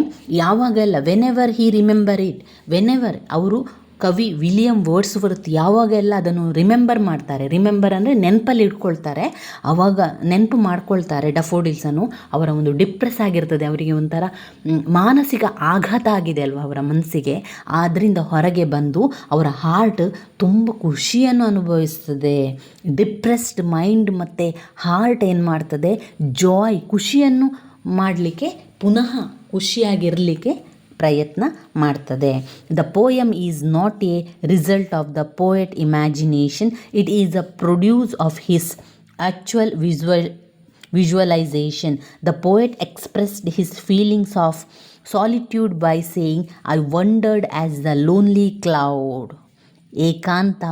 ಯಾವಾಗೆಲ್ಲ whenever he remember it whenever ಅವರು ಕವಿ ವಿಲಿಯಂ ವರ್ಡ್ಸ್ವರ್ತ್ ಯಾವಾಗೆಲ್ಲ ಅದನ್ನು ರಿಮೆಂಬರ್ ಮಾಡ್ತಾರೆ ರಿಮೆಂಬರ್ ಅಂದರೆ ನೆನಪಲ್ಲಿ ಇಟ್ಕೊಳ್ತಾರೆ ಆವಾಗ ನೆನಪು ಮಾಡ್ಕೊಳ್ತಾರೆ ಡಫೋಡಿಲ್ಸನ್ನು ಅವರ ಒಂದು ಡಿಪ್ರೆಸ್ ಆಗಿರ್ತದೆ, ಅವರಿಗೆ ಒಂಥರ ಮಾನಸಿಕ ಆಘಾತ ಆಗಿದೆ ಅಲ್ವಾ ಅವರ ಮನಸ್ಸಿಗೆ. ಆದ್ದರಿಂದ ಹೊರಗೆ ಬಂದು ಅವರ ಹಾರ್ಟ್ ತುಂಬ ಖುಷಿಯನ್ನು ಅನುಭವಿಸ್ತದೆ. ಡಿಪ್ರೆಸ್ಡ್ ಮೈಂಡ್ ಮತ್ತು ಹಾರ್ಟ್ ಏನು ಮಾಡ್ತದೆ? ಜಾಯ್ ಖುಷಿಯನ್ನು ಮಾಡಲಿಕ್ಕೆ ಪುನಃ ಖುಷಿಯಾಗಿರಲಿಕ್ಕೆ ಪ್ರಯತ್ನ ಮಾಡ್ತದೆ. The poem is not a result of the poet imagination it is a produce of his actual visual visualisation the poet expressed his feelings of solitude by saying I wandered as the lonely cloud ಏಕಾಂತ.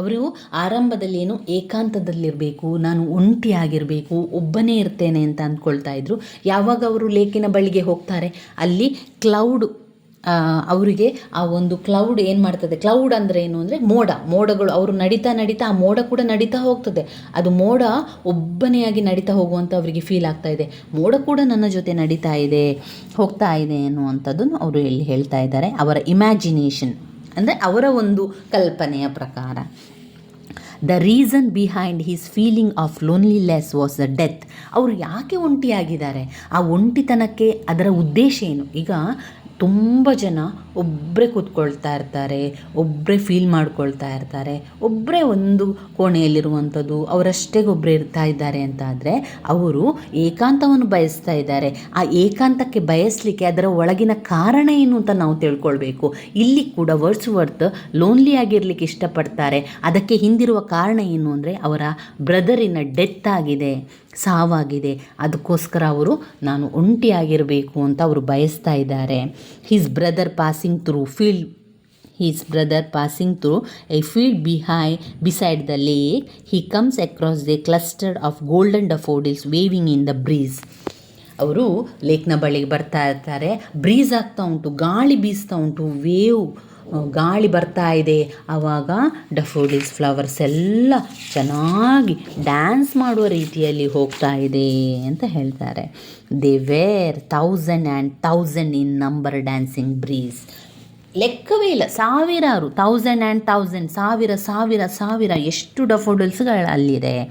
ಅವರು ಆರಂಭದಲ್ಲಿ ಏನು ಏಕಾಂತದಲ್ಲಿರಬೇಕು, ನಾನು ಒಂಟಿಯಾಗಿರಬೇಕು ಒಬ್ಬನೇ ಇರ್ತೇನೆ ಅಂತ ಅಂದ್ಕೊಳ್ತಾ ಇದ್ರು. ಯಾವಾಗ ಅವರು ಲೇಕಿನ ಬಳಿಗೆ ಹೋಗ್ತಾರೆ, ಅಲ್ಲಿ ಕ್ಲೌಡ್ ಅವರಿಗೆ ಆ ಒಂದು ಕ್ಲೌಡ್ ಏನು ಮಾಡ್ತದೆ, ಕ್ಲೌಡ್ ಅಂದರೆ ಏನು ಅಂದರೆ ಮೋಡ. ಮೋಡಗಳು, ಅವರು ನಡೀತಾ ನಡೀತಾ ಆ ಮೋಡ ಕೂಡ ನಡೀತಾ ಹೋಗ್ತದೆ. ಅದು ಮೋಡ ಒಬ್ಬನೆಯಾಗಿ ನಡೀತಾ ಹೋಗುವಂಥ ಅವರಿಗೆ ಫೀಲ್ ಆಗ್ತಾ ಇದೆ. ಮೋಡ ಕೂಡ ನನ್ನ ಜೊತೆ ನಡೀತಾ ಇದೆ, ಹೋಗ್ತಾ ಇದೆ ಅನ್ನುವಂಥದ್ದನ್ನು ಅವರು ಇಲ್ಲಿ ಹೇಳ್ತಾ ಇದ್ದಾರೆ. ಅವರ ಇಮ್ಯಾಜಿನೇಷನ್ ಅಂದರೆ ಅವರ ಒಂದು ಕಲ್ಪನೆಯ ಪ್ರಕಾರ. The reason behind his feeling of loneliness was the death ಅವರು ಯಾಕೆ ಒಂಟಿಯಾಗಿದ್ದಾರೆ? ಆ ಒಂಟಿತನಕ್ಕೆ ಅದರ ಉದ್ದೇಶ ಏನು? ಈಗ ತುಂಬ ಜನ ಒಬ್ಬರೇ ಕೂತ್ಕೊಳ್ತಾ ಇರ್ತಾರೆ ಒಬ್ಬರೇ ಫೀಲ್ ಮಾಡ್ಕೊಳ್ತಾ ಇರ್ತಾರೆ ಒಬ್ಬರೇ ಒಂದು ಕೋಣೆಯಲ್ಲಿರುವಂಥದ್ದು, ಅವರಷ್ಟೇ ಒಬ್ಬರೇ ಇರ್ತಾ ಇದ್ದಾರೆ ಅಂತ ಆದರೆ ಅವರು ಏಕಾಂತವನ್ನು ಬಯಸ್ತಾ ಇದ್ದಾರೆ. ಆ ಏಕಾಂತಕ್ಕೆ ಬಯಸಲಿಕ್ಕೆ ಅದರ ಒಳಗಿನ ಕಾರಣ ಏನು ಅಂತ ನಾವು ತಿಳ್ಕೊಳ್ಬೇಕು. ಇಲ್ಲಿ ಕೂಡ ವರ್ಡ್ಸ್ ವರ್ತ್ ಲೋನ್ಲಿ ಆಗಿರಲಿಕ್ಕೆ ಇಷ್ಟಪಡ್ತಾರೆ. ಅದಕ್ಕೆ ಹಿಂದಿರುವ ಕಾರಣ ಏನು ಅಂದರೆ ಅವರ ಬ್ರದರಿನ ಡೆತ್ ಆಗಿದೆ. ಸಾವಾಗಿದೆ. ಅದಕ್ಕೋಸ್ಕರ ಅವರು, ನಾನು ಒಂಟಿಯಾಗಿರಬೇಕು ಅಂತ ಅವರು ಬಯಸ್ತಾ ಇದ್ದಾರೆ. His brother passing through field his brother passing through a field ಬಿಹೈ beside the lake he comes across the clustered of golden daffodils waving in the breeze ಅವರು ಲೇಕ್ನ ಬಳಿಗೆ ಬರ್ತಾ ಇರ್ತಾರೆ. ಬ್ರೀಸ್ ಆಗ್ತಾ ಉಂಟು, ಗಾಳಿ ಬೀಸ್ತಾ ಉಂಟು ವೇವ್ ಗಾಳಿ ಬರ್ತಾ ಇದೆ. ಆವಾಗ ಡಫೋಡಿಲ್ಸ್ ಫ್ಲವರ್ಸ್ ಎಲ್ಲ ಚೆನ್ನಾಗಿ ಡ್ಯಾನ್ಸ್ ಮಾಡುವ ರೀತಿಯಲ್ಲಿ ಹೋಗ್ತಾ ಇದೆ ಅಂತ ಹೇಳ್ತಾರೆ. They were thousand and thousand in number dancing breeze ಲೆಕ್ಕವೇ ಇಲ್ಲ. ಸಾವಿರಾರು ಥೌಸಂಡ್ ಆ್ಯಂಡ್ ಥೌಸಂಡ್ ಸಾವಿರ ಸಾವಿರ ಸಾವಿರ ಎಷ್ಟು ಡಫೋಡಲ್ಸ್ಗಳು ಅಲ್ಲಿದೆ.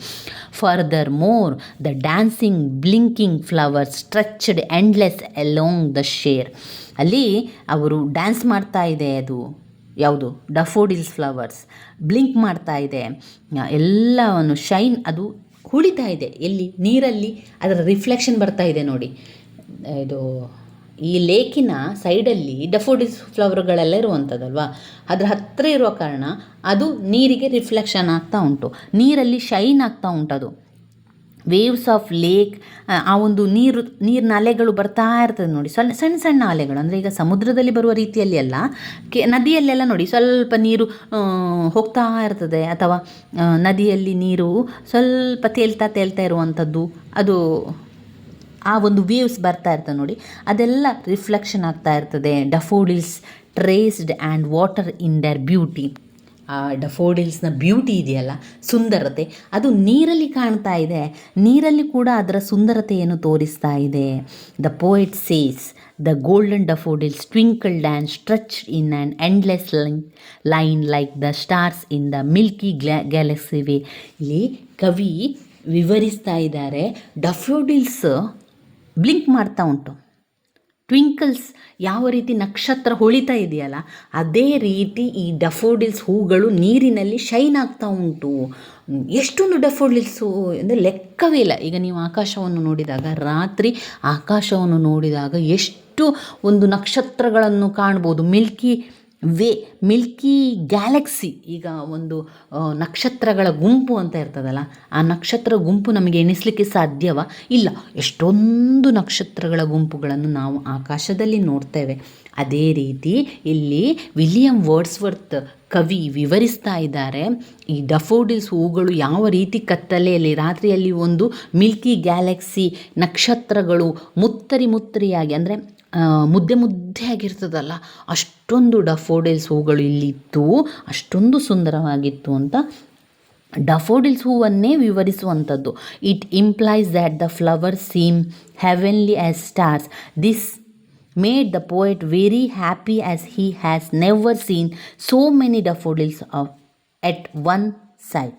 Furthermore the dancing blinking flowers stretched endless along the shore ಅಲ್ಲಿ ಅವರು ಡ್ಯಾನ್ಸ್ ಮಾಡ್ತಾ ಇದೆ ಅದು. ಯಾವುದು? ಡಫೋಡಿಲ್ಸ್ ಫ್ಲವರ್ಸ್ ಬ್ಲಿಂಕ್ ಮಾಡ್ತಾ ಇದೆ. ಎಲ್ಲವನ್ನು ಶೈನ್ ಅದು ಹುಳಿತಾ ಇದೆ. ಎಲ್ಲಿ? ನೀರಲ್ಲಿ ಅದರ ರಿಫ್ಲೆಕ್ಷನ್ ಬರ್ತಾ ಇದೆ ನೋಡಿ. ಇದು, ಈ ಲೇಕಿನ ಸೈಡಲ್ಲಿ ಡಫೋಡಿಸ್ ಫ್ಲವರ್ಗಳೆಲ್ಲ ಇರುವಂಥದ್ದಲ್ವಾ? ಅದ್ರ ಹತ್ತಿರ ಇರುವ ಕಾರಣ ಅದು ನೀರಿಗೆ ರಿಫ್ಲೆಕ್ಷನ್ ಆಗ್ತಾ ಉಂಟು. ನೀರಲ್ಲಿ ಶೈನ್ ಆಗ್ತಾ ಉಂಟದು. ವೇವ್ಸ್ ಆಫ್ ಲೇಕ್ ಆ ಒಂದು ನೀರು, ನೀರಿನ ಅಲೆಗಳು ಬರ್ತಾ ಇರ್ತದೆ ನೋಡಿ. ಸಣ್ಣ ಸಣ್ಣ ಸಣ್ಣ ಅಲೆಗಳು, ಅಂದರೆ ಈಗ ಸಮುದ್ರದಲ್ಲಿ ಬರುವ ರೀತಿಯಲ್ಲಿ ಅಲ್ಲ, ಕೆ, ನದಿಯಲ್ಲೆಲ್ಲ ನೋಡಿ ಸ್ವಲ್ಪ ನೀರು ಹೋಗ್ತಾ ಇರ್ತದೆ. ಅಥವಾ ನದಿಯಲ್ಲಿ ನೀರು ಸ್ವಲ್ಪ ತೇಲ್ತಾ ತೇಲ್ತಾ ಇರುವಂಥದ್ದು, ಅದು ಆ ಒಂದು ವೇವ್ಸ್ ಬರ್ತಾ ಇರ್ತದೆ ನೋಡಿ. ಅದೆಲ್ಲ ರಿಫ್ಲೆಕ್ಷನ್ ಆಗ್ತಾ ಇರ್ತದೆ. Daffodils traced and water in their beauty ಆ ಡಫೋಡಿಲ್ಸ್ನ ಬ್ಯೂಟಿ ಇದೆಯಲ್ಲ, ಸುಂದರತೆ, ಅದು ನೀರಲ್ಲಿ ಕಾಣ್ತಾ ಇದೆ. ನೀರಲ್ಲಿ ಕೂಡ ಅದರ ಸುಂದರತೆಯನ್ನು ತೋರಿಸ್ತಾ ಇದೆ. The poet says the golden daffodils twinkled and stretch in and endless line line like the stars in the milky ಗ್ಲಾ galaxy way ಇಲ್ಲಿ ಕವಿ ವಿವರಿಸ್ತಾ ಇದ್ದಾರೆ ಡಫೋಡಿಲ್ಸ್ ಬ್ಲಿಂಕ್ ಮಾಡ್ತಾ ಉಂಟು. ಟ್ವಿಂಕಲ್ಸ್ ಯಾವ ರೀತಿ ನಕ್ಷತ್ರ ಹೊಳಿತಾ ಇದೆಯಲ್ಲ, ಅದೇ ರೀತಿ ಈ ಡಫೋಡಿಲ್ಸ್ ಹೂಗಳು ನೀರಿನಲ್ಲಿ ಶೈನ್ ಆಗ್ತಾ ಉಂಟು. ಎಷ್ಟೊಂದು ಡಫೋಡಿಲ್ಸು ಅಂದರೆ ಲೆಕ್ಕವೇ ಇಲ್ಲ. ಈಗ ನೀವು ಆಕಾಶವನ್ನು ನೋಡಿದಾಗ, ರಾತ್ರಿ ಆಕಾಶವನ್ನು ನೋಡಿದಾಗ ಎಷ್ಟು ಒಂದು ನಕ್ಷತ್ರಗಳನ್ನು ಕಾಣ್ಬೋದು. ಮಿಲ್ಕಿ ವೇ ಮಿಲ್ಕಿ ಗ್ಯಾಲಕ್ಸಿ, ಈಗ ಒಂದು ನಕ್ಷತ್ರಗಳ ಗುಂಪು ಅಂತ ಇರ್ತದಲ್ಲ, ಆ ನಕ್ಷತ್ರ ಗುಂಪು ನಮಗೆ ಎಣಿಸಲಿಕ್ಕೆ ಸಾಧ್ಯವ? ಇಲ್ಲ. ಎಷ್ಟೊಂದು ನಕ್ಷತ್ರಗಳ ಗುಂಪುಗಳನ್ನು ನಾವು ಆಕಾಶದಲ್ಲಿ ನೋಡ್ತೇವೆ. ಅದೇ ರೀತಿ ಇಲ್ಲಿ ವಿಲಿಯಂ ವರ್ಡ್ಸ್ವರ್ತ್ ಕವಿ ವಿವರಿಸ್ತಾ ಇದ್ದಾರೆ. ಈ ಡಫೋಡಿಲ್ಸ್ ಹೂಗಳು ಯಾವ ರೀತಿ ಕತ್ತಲೆಯಲ್ಲಿ, ರಾತ್ರಿಯಲ್ಲಿ ಒಂದು ಮಿಲ್ಕಿ ಗ್ಯಾಲಕ್ಸಿ ನಕ್ಷತ್ರಗಳು ಮುತ್ತರಿ ಮುತ್ತರಿಯಾಗಿ ಅಂದರೆ ಮುದ್ದೆ ಮುದ್ದೆ ಆಗಿರ್ತದಲ್ಲ ಅಷ್ಟೊಂದು ಡಫೋಡಿಲ್ಸ್ ಹೂಗಳು ಇಲ್ಲಿತ್ತು, ಅಷ್ಟೊಂದು ಸುಂದರವಾಗಿತ್ತು ಅಂತ ಡಫೋಡಿಲ್ಸ್ ಹೂವನ್ನೇ ವಿವರಿಸುವಂಥದ್ದು. It implies that the flower seem heavenly as stars this made poet very happy as he has never seen so many daffodils of, at one side.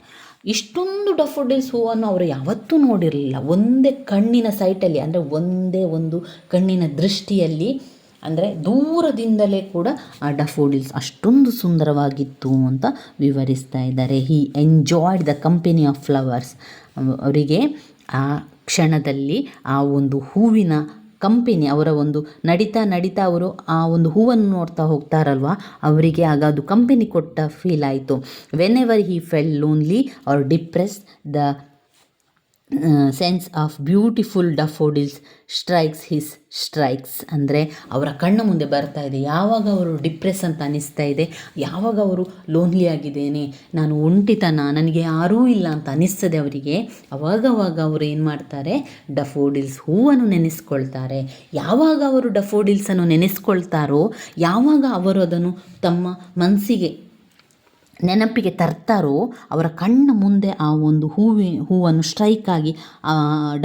ಇಷ್ಟೊಂದು ಡಫೋಡಿಲ್ಸ್ ಹೂವನ್ನು ಅವರು ಯಾವತ್ತೂ ನೋಡಿರಲಿಲ್ಲ. ಒಂದೇ ಕಣ್ಣಿನ ಸೈಟಲ್ಲಿ ಅಂದರೆ ಒಂದೇ ಒಂದು ಕಣ್ಣಿನ ದೃಷ್ಟಿಯಲ್ಲಿ ಅಂದರೆ ದೂರದಿಂದಲೇ ಕೂಡ ಆ ಡಫೋಡಿಲ್ಸ್ ಅಷ್ಟೊಂದು ಸುಂದರವಾಗಿತ್ತು ಅಂತ ವಿವರಿಸ್ತಾ ಇದ್ದಾರೆ. He enjoyed the company of flowers ಅವರಿಗೆ ಆ ಕ್ಷಣದಲ್ಲಿ ಆ ಒಂದು ಹೂವಿನ ಕಂಪೆನಿ ಅವರ ಒಂದು ನಡೀತಾ ನಡೀತಾ ಅವರು ಆ ಒಂದು ಹೂವನ್ನು ನೋಡ್ತಾ ಹೋಗ್ತಾರಲ್ವ? ಅವರಿಗೆ ಆಗ ಅದು ಕಂಪೆನಿ ಕೊಟ್ಟ ಫೀಲ್ ಆಯಿತು. Whenever he fell lonely or depress the sense of beautiful daffodils strikes his strikes ಅಂದರೆ ಅವರ ಕಣ್ಣ ಮುಂದೆ ಬರ್ತಾ ಇದೆ. ಯಾವಾಗ ಅವರು ಡಿಪ್ರೆಸ್ ಅಂತ ಅನಿಸ್ತಾ ಇದೆ? ಯಾವಾಗ ಅವರು ಲೋನ್ಲಿ ಆಗಿದ್ದೇನೆ? ನಾನು ಒಂಟಿತನ? ನನಗೆ ಯಾರೂ ಇಲ್ಲ ಅಂತ ಅನಿಸ್ತದೆ ಅವರಿಗೆ. ಅವಾಗವಾಗ ಅವರು ಏನು ಮಾಡ್ತಾರೆ? ಡಫೋಡಿಲ್ಸ್ ಹೂವನ್ನು ನೆನೆಸ್ಕೊಳ್ತಾರೆ. ಯಾವಾಗ ಅವರು ಡಫೋಡಿಲ್ಸನ್ನು ನೆನೆಸ್ಕೊಳ್ತಾರೋ, ಯಾವಾಗ ಅವರು ಅದನ್ನು ತಮ್ಮ ಮನಸ್ಸಿಗೆ ನೆನಪಿಗೆ ತರ್ತಾರೋ ಅವರ ಕಣ್ಣ ಮುಂದೆ ಆ ಒಂದು ಹೂವಿ, ಹೂವನ್ನು ಸ್ಟ್ರೈಕ್ ಆಗಿ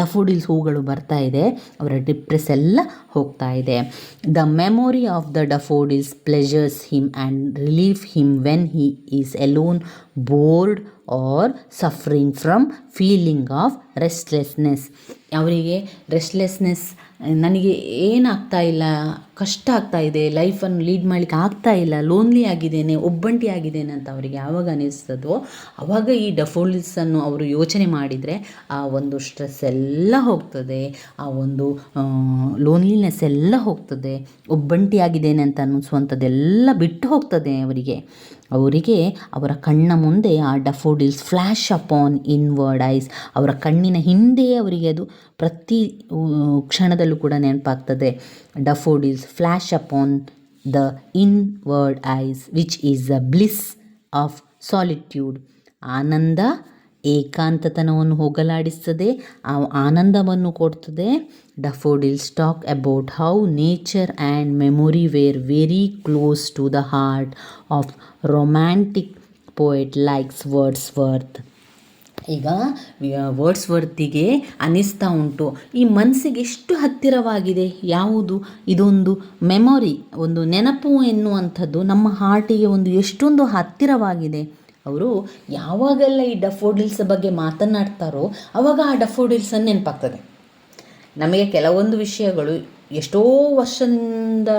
ಡಫೋಡಿಲ್ಸ್ ಹೂಗಳು ಬರ್ತಾ ಇದೆ. ಅವರ ಡಿಪ್ರೆಸ್ ಎಲ್ಲ ಹೋಗ್ತಾ ಇದೆ. The memory of the daffodils pleasures him and relief him when he is alone bored or suffering from feeling of restlessness ಅವರಿಗೆ ರೆಸ್ಟ್ಲೆಸ್ನೆಸ್ ನನಗೆ ಏನಾಗ್ತಾ ಇಲ್ಲ, ಕಷ್ಟ ಆಗ್ತಾ ಇದೆ ಲೈಫನ್ನು ಲೀಡ್ ಮಾಡಲಿಕ್ಕೆ ಆಗ್ತಾ ಇಲ್ಲ ಲೋನ್ಲಿ ಆಗಿದ್ದೇನೆ, ಒಬ್ಬಂಟಿ ಆಗಿದ್ದೇನೆ ಅಂತ ಅವರಿಗೆ ಯಾವಾಗ ಅನಿಸ್ತದೋ ಆವಾಗ ಈ ಡಫೋಲಿಸನ್ನು ಅವರು ಯೋಚನೆ ಮಾಡಿದರೆ ಆ ಒಂದು ಸ್ಟ್ರೆಸ್ ಎಲ್ಲ ಹೋಗ್ತದೆ, ಆ ಒಂದು ಲೋನ್ಲಿನೆಸ್ ಎಲ್ಲ ಹೋಗ್ತದೆ, ಒಬ್ಬಂಟಿ ಆಗಿದ್ದೇನೆ ಅಂತ ಅನ್ನಿಸುವಂಥದ್ದೆಲ್ಲ ಬಿಟ್ಟು ಹೋಗ್ತದೆ ಅವರಿಗೆ. ಅವರಿಗೆ ಅವರ ಕಣ್ಣ ಮುಂದೆ ಆ daffodils flash upon inward eyes ಅವರ ಕಣ್ಣಿನ ಹಿಂದೆ ಅವರಿಗೆ ಅದು ಪ್ರತಿ ಕ್ಷಣದಲ್ಲೂ ಕೂಡ ನೆನಪಾಗ್ತದೆ. Daffodils flash upon the inward eyes which is the bliss of solitude ಆನಂದ ಏಕಾಂತತನವನ್ನು ಹೋಗಲಾಡಿಸ್ತದೆ ಆ ಆನಂದವನ್ನು ಕೊಡ್ತದೆ. Daffodil stock about how nature and memory were very close to the heart of romantic poet likes Wordsworth ಈಗ ವರ್ಡ್ಸ್ ವರ್ತಿಗೆ ಅನ್ನಿಸ್ತಾ ಉಂಟು. ಈ ಮನಸ್ಸಿಗೆ ಎಷ್ಟು ಹತ್ತಿರವಾಗಿದೆ? ಯಾವುದು? ಇದೊಂದು ಮೆಮೊರಿ ಒಂದು ನೆನಪು ಎನ್ನುವಂಥದ್ದು ನಮ್ಮ ಹಾರ್ಟಿಗೆ ಒಂದು ಎಷ್ಟೊಂದು ಹತ್ತಿರವಾಗಿದೆ. ಅವರು ಯಾವಾಗೆಲ್ಲ ಈ ಡಫೋಡಿಲ್ಸ್ ಬಗ್ಗೆ ಮಾತನಾಡ್ತಾರೋ ಆವಾಗ ಆ ಡಫೋಡಿಲ್ಸನ್ನು ನೆನಪಾಗ್ತದೆ. ನಮಗೆ ಕೆಲವೊಂದು ವಿಷಯಗಳು ಎಷ್ಟೋ ವರ್ಷದಿಂದ,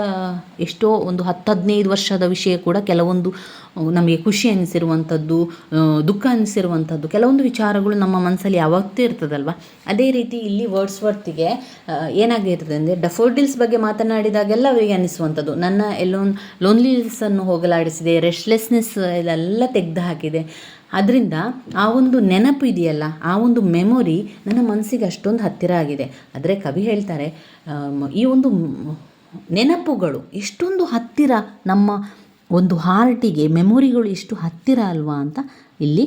ಎಷ್ಟೋ ಒಂದು ಹತ್ತು ಹದಿನೈದು ವರ್ಷದ ವಿಷಯ ಕೂಡ ಕೆಲವೊಂದು ನಮಗೆ ಖುಷಿ ಅನಿಸಿರುವಂಥದ್ದು ದುಃಖ ಅನಿಸಿರುವಂಥದ್ದು ಕೆಲವೊಂದು ವಿಚಾರಗಳು ನಮ್ಮ ಮನಸ್ಸಲ್ಲಿ ಯಾವತ್ತೂ ಇರ್ತದಲ್ವ? ಅದೇ ರೀತಿ ಇಲ್ಲಿ ವರ್ಡ್ಸ್ ವರ್ತಿಗೆ ಏನಾಗಿರ್ತದೆ ಅಂದರೆ ಡಫೋಡಿಲ್ಸ್ ಬಗ್ಗೆ ಮಾತನಾಡಿದಾಗೆಲ್ಲ ಅವರಿಗೆ ಅನಿಸುವಂಥದ್ದು ನನ್ನ ಎಲ್ಲೋ ಲೋನ್ಲಿಲ್ಸನ್ನು ಹೋಗಲಾಡಿಸಿದೆ ರೆಸ್ಟ್ಲೆಸ್ನೆಸ್ ಇದೆಲ್ಲ ತೆಗೆದು ಹಾಕಿದೆ. ಅದರಿಂದ ಆ ಒಂದು ನೆನಪು ಇದೆಯಲ್ಲ, ಆ ಒಂದು ಮೆಮೊರಿ ನನ್ನ ಮನಸ್ಸಿಗೆ ಅಷ್ಟೊಂದು ಹತ್ತಿರ ಆಗಿದೆ. ಆದರೆ ಕವಿ ಹೇಳ್ತಾರೆ ಈ ಒಂದು ನೆನಪುಗಳು ಎಷ್ಟೊಂದು ಹತ್ತಿರ, ನಮ್ಮ ಒಂದು ಹಾರ್ಟಿಗೆ ಮೆಮೊರಿಗಳು ಎಷ್ಟು ಹತ್ತಿರ ಅಲ್ವಾ ಅಂತ ಇಲ್ಲಿ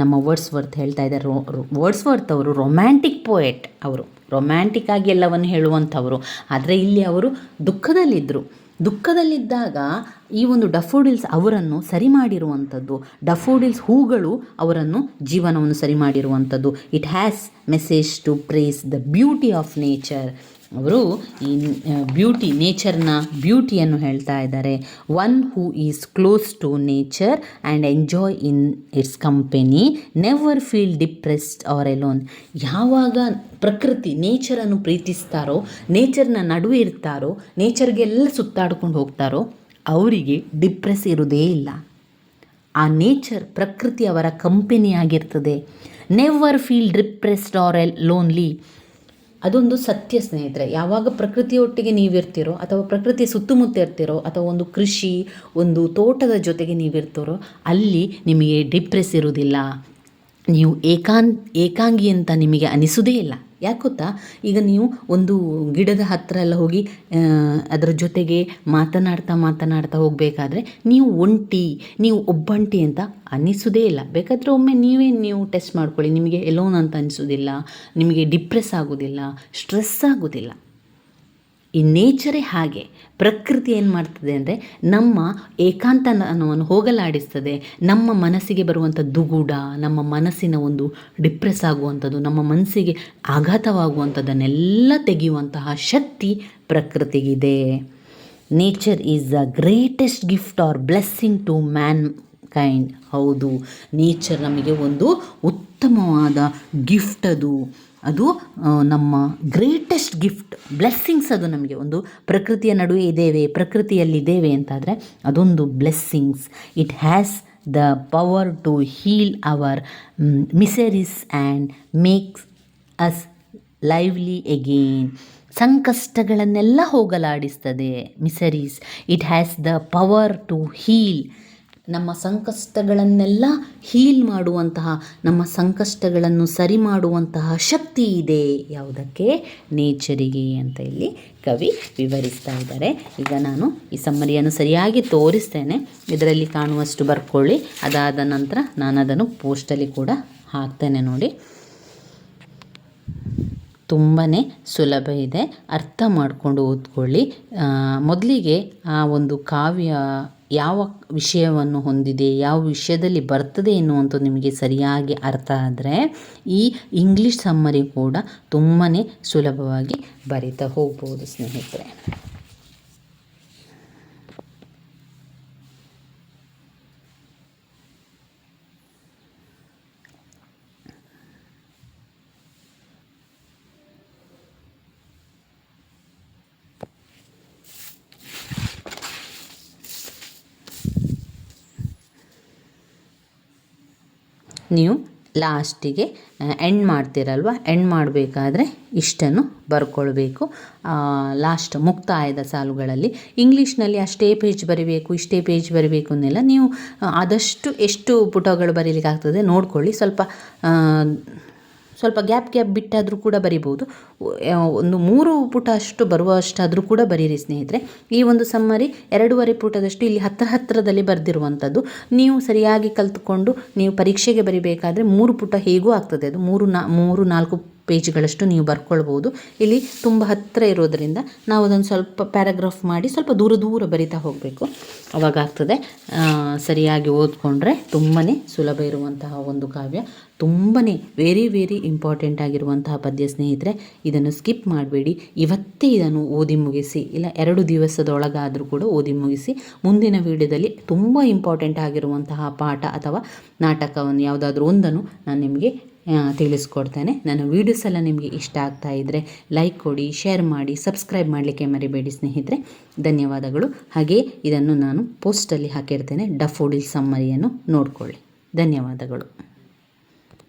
ನಮ್ಮ ವರ್ಡ್ಸ್ ವರ್ತ್ ಹೇಳ್ತಾ ಇದ್ದಾರೆ. ರೋ ವರ್ಡ್ಸ್ ವರ್ತ್ ಅವರು ರೊಮ್ಯಾಂಟಿಕ್ ಪೋಯೆಟ್ ಅವರು. ರೊಮ್ಯಾಂಟಿಕ್ ಆಗಿ ಎಲ್ಲವನ್ನು ಹೇಳುವಂಥವರು. ಆದರೆ ಇಲ್ಲಿ ಅವರು ದುಃಖದಲ್ಲಿದ್ದರು ದುಃಖದಲ್ಲಿದ್ದಾಗ ಈ ಒಂದು ಡಫೋಡಿಲ್ಸ್ ಅವರನ್ನು ಸರಿ ಮಾಡಿರುವಂಥದ್ದು. ಡಫೋಡಿಲ್ಸ್ ಹೂಗಳು ಅವರನ್ನು ಜೀವನವನ್ನು ಸರಿ ಮಾಡಿರುವಂಥದ್ದು. It has message to praise the beauty of nature ಅವರು ಈ ಬ್ಯೂಟಿ ನೇಚರ್ನ ಬ್ಯೂಟಿಯನ್ನು ಹೇಳ್ತಾ ಇದ್ದಾರೆ. One who is close to nature and enjoy in its company never feel depressed or alone ಯಾವಾಗ ಪ್ರಕೃತಿ ನೇಚರನ್ನು ಪ್ರೀತಿಸ್ತಾರೋ ನೇಚರ್ನ ನಡುವೆ ಇರ್ತಾರೋ ನೇಚರ್ಗೆಲ್ಲ ಸುತ್ತಾಡ್ಕೊಂಡು ಹೋಗ್ತಾರೋ, ಅವರಿಗೆ ಡಿಪ್ರೆಸ್ ಇರೋದೇ ಇಲ್ಲ. ಆ ನೇಚರ್ ಪ್ರಕೃತಿ ಅವರ ಕಂಪೆನಿ ಆಗಿರ್ತದೆ. ನೆವರ್ ಫೀಲ್ ಡಿಪ್ರೆಸ್ಡ್ ಆರ್ ಎಲ್ ಲೋನ್ಲಿ ಅದೊಂದು ಸತ್ಯ ಸ್ನೇಹಿತರೆ. ಯಾವಾಗ ಪ್ರಕೃತಿಯೊಟ್ಟಿಗೆ ನೀವಿರ್ತೀರೋ ಅಥವಾ ಪ್ರಕೃತಿ ಸುತ್ತಮುತ್ತ ಇರ್ತೀರೋ ಅಥವಾ ಒಂದು ಕೃಷಿ, ಒಂದು ತೋಟದ ಜೊತೆಗೆ ನೀವಿರ್ತೀರೋ, ಅಲ್ಲಿ ನಿಮಗೆ ಡಿಪ್ರೆಸ್ ಇರುವುದಿಲ್ಲ. ನೀವು ಏಕಾನ್ ಏಕಾಂಗಿ ಅಂತ ನಿಮಗೆ ಅನಿಸೋದೇ ಇಲ್ಲ. ಯಾಕೆ ಗೊತ್ತಾ? ಈಗ ನೀವು ಒಂದು ಗಿಡದ ಹತ್ತಿರ ಎಲ್ಲ ಹೋಗಿ ಅದರ ಜೊತೆಗೆ ಮಾತನಾಡ್ತಾ ಮಾತನಾಡ್ತಾ ಹೋಗಬೇಕಾದ್ರೆ ನೀವು ಒಂಟಿ, ನೀವು ಒಬ್ಬಂಟಿ ಅಂತ ಅನ್ನಿಸೋದೇ ಇಲ್ಲ. ಬೇಕಾದರೆ ಒಮ್ಮೆ ನೀವೇ ನೀವು ಟೆಸ್ಟ್ ಮಾಡ್ಕೊಳ್ಳಿ. ನಿಮಗೆ ಎಲೋನ್ ಅಂತ ಅನಿಸೋದಿಲ್ಲ ನಿಮಗೆ ಡಿಪ್ರೆಸ್ ಆಗೋದಿಲ್ಲ ಸ್ಟ್ರೆಸ್ ಆಗೋದಿಲ್ಲ. ಈ ನೇಚರೇ ಹಾಗೆ. ಪ್ರಕೃತಿ ಏನು ಮಾಡ್ತದೆ ಅಂದರೆ ನಮ್ಮ ಏಕಾಂತನವನ್ನು ಹೋಗಲಾಡಿಸ್ತದೆ. ನಮ್ಮ ಮನಸ್ಸಿಗೆ ಬರುವಂಥ ದುಗುಡ, ನಮ್ಮ ಮನಸ್ಸಿನ ಒಂದು ಡಿಪ್ರೆಸ್ ಆಗುವಂಥದ್ದು, ನಮ್ಮ ಮನಸ್ಸಿಗೆ ಆಘಾತವಾಗುವಂಥದ್ದನ್ನೆಲ್ಲ ತೆಗೆಯುವಂತಹ ಶಕ್ತಿ ಪ್ರಕೃತಿಗಿದೆ. Nature is the greatest gift or blessing to mankind ಹೌದು ನೇಚರ್ ನಮಗೆ ಒಂದು ಉತ್ತಮವಾದ ಗಿಫ್ಟ್ ಅದು. ಅದು ನಮ್ಮ ಗ್ರೇಟೆಸ್ಟ್ ಗಿಫ್ಟ್ ಬ್ಲೆಸ್ಸಿಂಗ್ಸ್ ಅದು ನಮಗೆ. ಒಂದು ಪ್ರಕೃತಿಯ ನಡುವೆ ಇದ್ದೇವೆ, ಪ್ರಕೃತಿಯಲ್ಲಿದ್ದೇವೆ ಅಂತಾದರೆ ಅದೊಂದು blessings it has the power to heal our miseries and makes us lively again ಸಂಕಷ್ಟಗಳನ್ನೆಲ್ಲ ಹೋಗಲಾಡಿಸ್ತದೆ miseries it has the power to heal ನಮ್ಮ ಸಂಕಷ್ಟಗಳನ್ನೆಲ್ಲ ಹೀಲ್ ಮಾಡುವಂತಹ, ನಮ್ಮ ಸಂಕಷ್ಟಗಳನ್ನು ಸರಿ ಮಾಡುವಂತಹ ಶಕ್ತಿ ಇದೆ ಯಾವುದಕ್ಕೆ? ನೇಚರಿಗೆ ಅಂತ ಇಲ್ಲಿ ಕವಿ ವಿವರಿಸ್ತಾ ಇದ್ದಾರೆ. ಈಗ ನಾನು ಈ ಸಮ್ಮರಿಯನ್ನು ಸರಿಯಾಗಿ ತೋರಿಸ್ತೇನೆ. ಇದರಲ್ಲಿ ಕಾಣುವಷ್ಟು ಬರ್ಕೊಳ್ಳಿ. ಅದಾದ ನಂತರ ನಾನು ಅದನ್ನು ಪೋಸ್ಟಲ್ಲಿ ಕೂಡ ಹಾಕ್ತೇನೆ ನೋಡಿ. ತುಂಬಾ ಸುಲಭ ಇದೆ. ಅರ್ಥ ಮಾಡಿಕೊಂಡು ಓದ್ಕೊಳ್ಳಿ. ಮೊದಲಿಗೆ ಆ ಒಂದು ಕಾವ್ಯ ಯಾವ ವಿಷಯವನ್ನು ಹೊಂದಿದೆ, ಯಾವ ವಿಷಯದಲ್ಲಿ ಬರ್ತದೆ ಎನ್ನುವಂಥದ್ದು ನಿಮಗೆ ಸರಿಯಾಗಿ ಅರ್ಥ ಆದರೆ ಈ ಇಂಗ್ಲೀಷ್ ಸಮ್ಮರಿ ಕೂಡ ತುಂಬಾ ಸುಲಭವಾಗಿ ಬರಿತಾ ಹೋಗ್ಬೋದು ಸ್ನೇಹಿತರೆ. ನೀವು ಲಾಸ್ಟಿಗೆ ಎಂಡ್ ಮಾಡ್ತೀರಲ್ವ? ಎಂಡ್ ಮಾಡಬೇಕಾದ್ರೆ ಇಷ್ಟನ್ನು ಬರ್ಕೊಳ್ಬೇಕು. ಲಾಸ್ಟ್ ಮುಕ್ತಾಯದ ಸಾಲುಗಳಲ್ಲಿ. ಇಂಗ್ಲೀಷ್ನಲ್ಲಿ ಅಷ್ಟೇ ಪೇಜ್ ಬರಿಬೇಕು, ಇಷ್ಟೇ ಪೇಜ್ ಬರಿಬೇಕು ಅನ್ನೆಲ್ಲ. ನೀವು ಆದಷ್ಟು ಎಷ್ಟು ಪುಟಗಳು ಬರೀಲಿಕ್ಕೆ ಆಗ್ತದೆ ನೋಡ್ಕೊಳ್ಳಿ. ಸ್ವಲ್ಪ ಸ್ವಲ್ಪ ಗ್ಯಾಪ್ ಗ್ಯಾಪ್ ಬಿಟ್ಟಾದರೂ ಕೂಡ ಬರಿಬೋದು ಒಂದು ಮೂರು ಪುಟ ಅಷ್ಟು ಬರುವಷ್ಟಾದರೂ ಕೂಡ ಬರೀರಿ ಸ್ನೇಹಿತರೆ. ಈ ಒಂದು ಸಮ್ಮರಿ ಎರಡೂವರೆ ಪುಟದಷ್ಟು ಇಲ್ಲಿ ಹತ್ತಿರ ಹತ್ತಿರದಲ್ಲಿ ಬರೆದಿರುವಂಥದ್ದು. ನೀವು ಸರಿಯಾಗಿ ಕಲ್ತುಕೊಂಡು ನೀವು ಪರೀಕ್ಷೆಗೆ ಬರಿಬೇಕಾದ್ರೆ ಮೂರು ಪುಟ ಹೇಗೂ ಆಗ್ತದೆ. ಅದು ಮೂರು ನಾ, ಮೂರು ನಾಲ್ಕು ಪೇಜ್ಗಳಷ್ಟು ನೀವು ಬರ್ಕೊಳ್ಬೋದು. ಇಲ್ಲಿ ತುಂಬ ಹತ್ತಿರ ಇರೋದರಿಂದ ನಾವು ಅದನ್ನು ಸ್ವಲ್ಪ ಪ್ಯಾರಾಗ್ರಾಫ್ ಮಾಡಿ ಸ್ವಲ್ಪ ದೂರ ದೂರ ಬರಿತಾ ಹೋಗಬೇಕು. ಅವಾಗ ಆಗ್ತದೆ. ಸರಿಯಾಗಿ ಓದ್ಕೊಂಡ್ರೆ ತುಂಬಾ ಸುಲಭ ಇರುವಂತಹ ಒಂದು ಕಾವ್ಯ. ತುಂಬಾ ವೆರಿ ವೆರಿ ಇಂಪಾರ್ಟೆಂಟ್ ಆಗಿರುವಂತಹ ಪದ್ಯ ಸ್ನೇಹಿತರೆ, ಇದನ್ನು ಸ್ಕಿಪ್ ಮಾಡಬೇಡಿ. ಇವತ್ತೇ ಇದನ್ನು ಓದಿ ಮುಗಿಸಿ, ಇಲ್ಲ ಎರಡು ದಿವಸದೊಳಗಾದರೂ ಕೂಡ ಓದಿ ಮುಗಿಸಿ, ಮುಂದಿನ ವಿಡಿಯೋದಲ್ಲಿ ತುಂಬ ಇಂಪಾರ್ಟೆಂಟ್ ಆಗಿರುವಂತಹ ಪಾಠ ಅಥವಾ ನಾಟಕವನ್ನು ಯಾವುದಾದ್ರೂ ಒಂದನ್ನು ನಾನು ನಿಮಗೆ ತಿಳಿಸ್ಕೊಡ್ತೇನೆ. ನನ್ನ ವೀಡಿಯೋಸ್ ಎಲ್ಲ ನಿಮಗೆ ಇಷ್ಟ ಆಗ್ತಾ ಇದ್ದರೆ ಲೈಕ್ ಕೊಡಿ ಶೇರ್ ಮಾಡಿ ಸಬ್ಸ್ಕ್ರೈಬ್ ಮಾಡಲಿಕ್ಕೆ ಮರಿಬೇಡಿ ಸ್ನೇಹಿತರೆ. ಧನ್ಯವಾದಗಳು. ಹಾಗೆಯೇ ಇದನ್ನು ನಾನು ಪೋಸ್ಟಲ್ಲಿ ಹಾಕಿರ್ತೇನೆ. ಡಫೋಡಿಲ್ ಸಮ್ಮರಿಯನ್ನು ನೋಡಿಕೊಳ್ಳಿ. ಧನ್ಯವಾದಗಳು.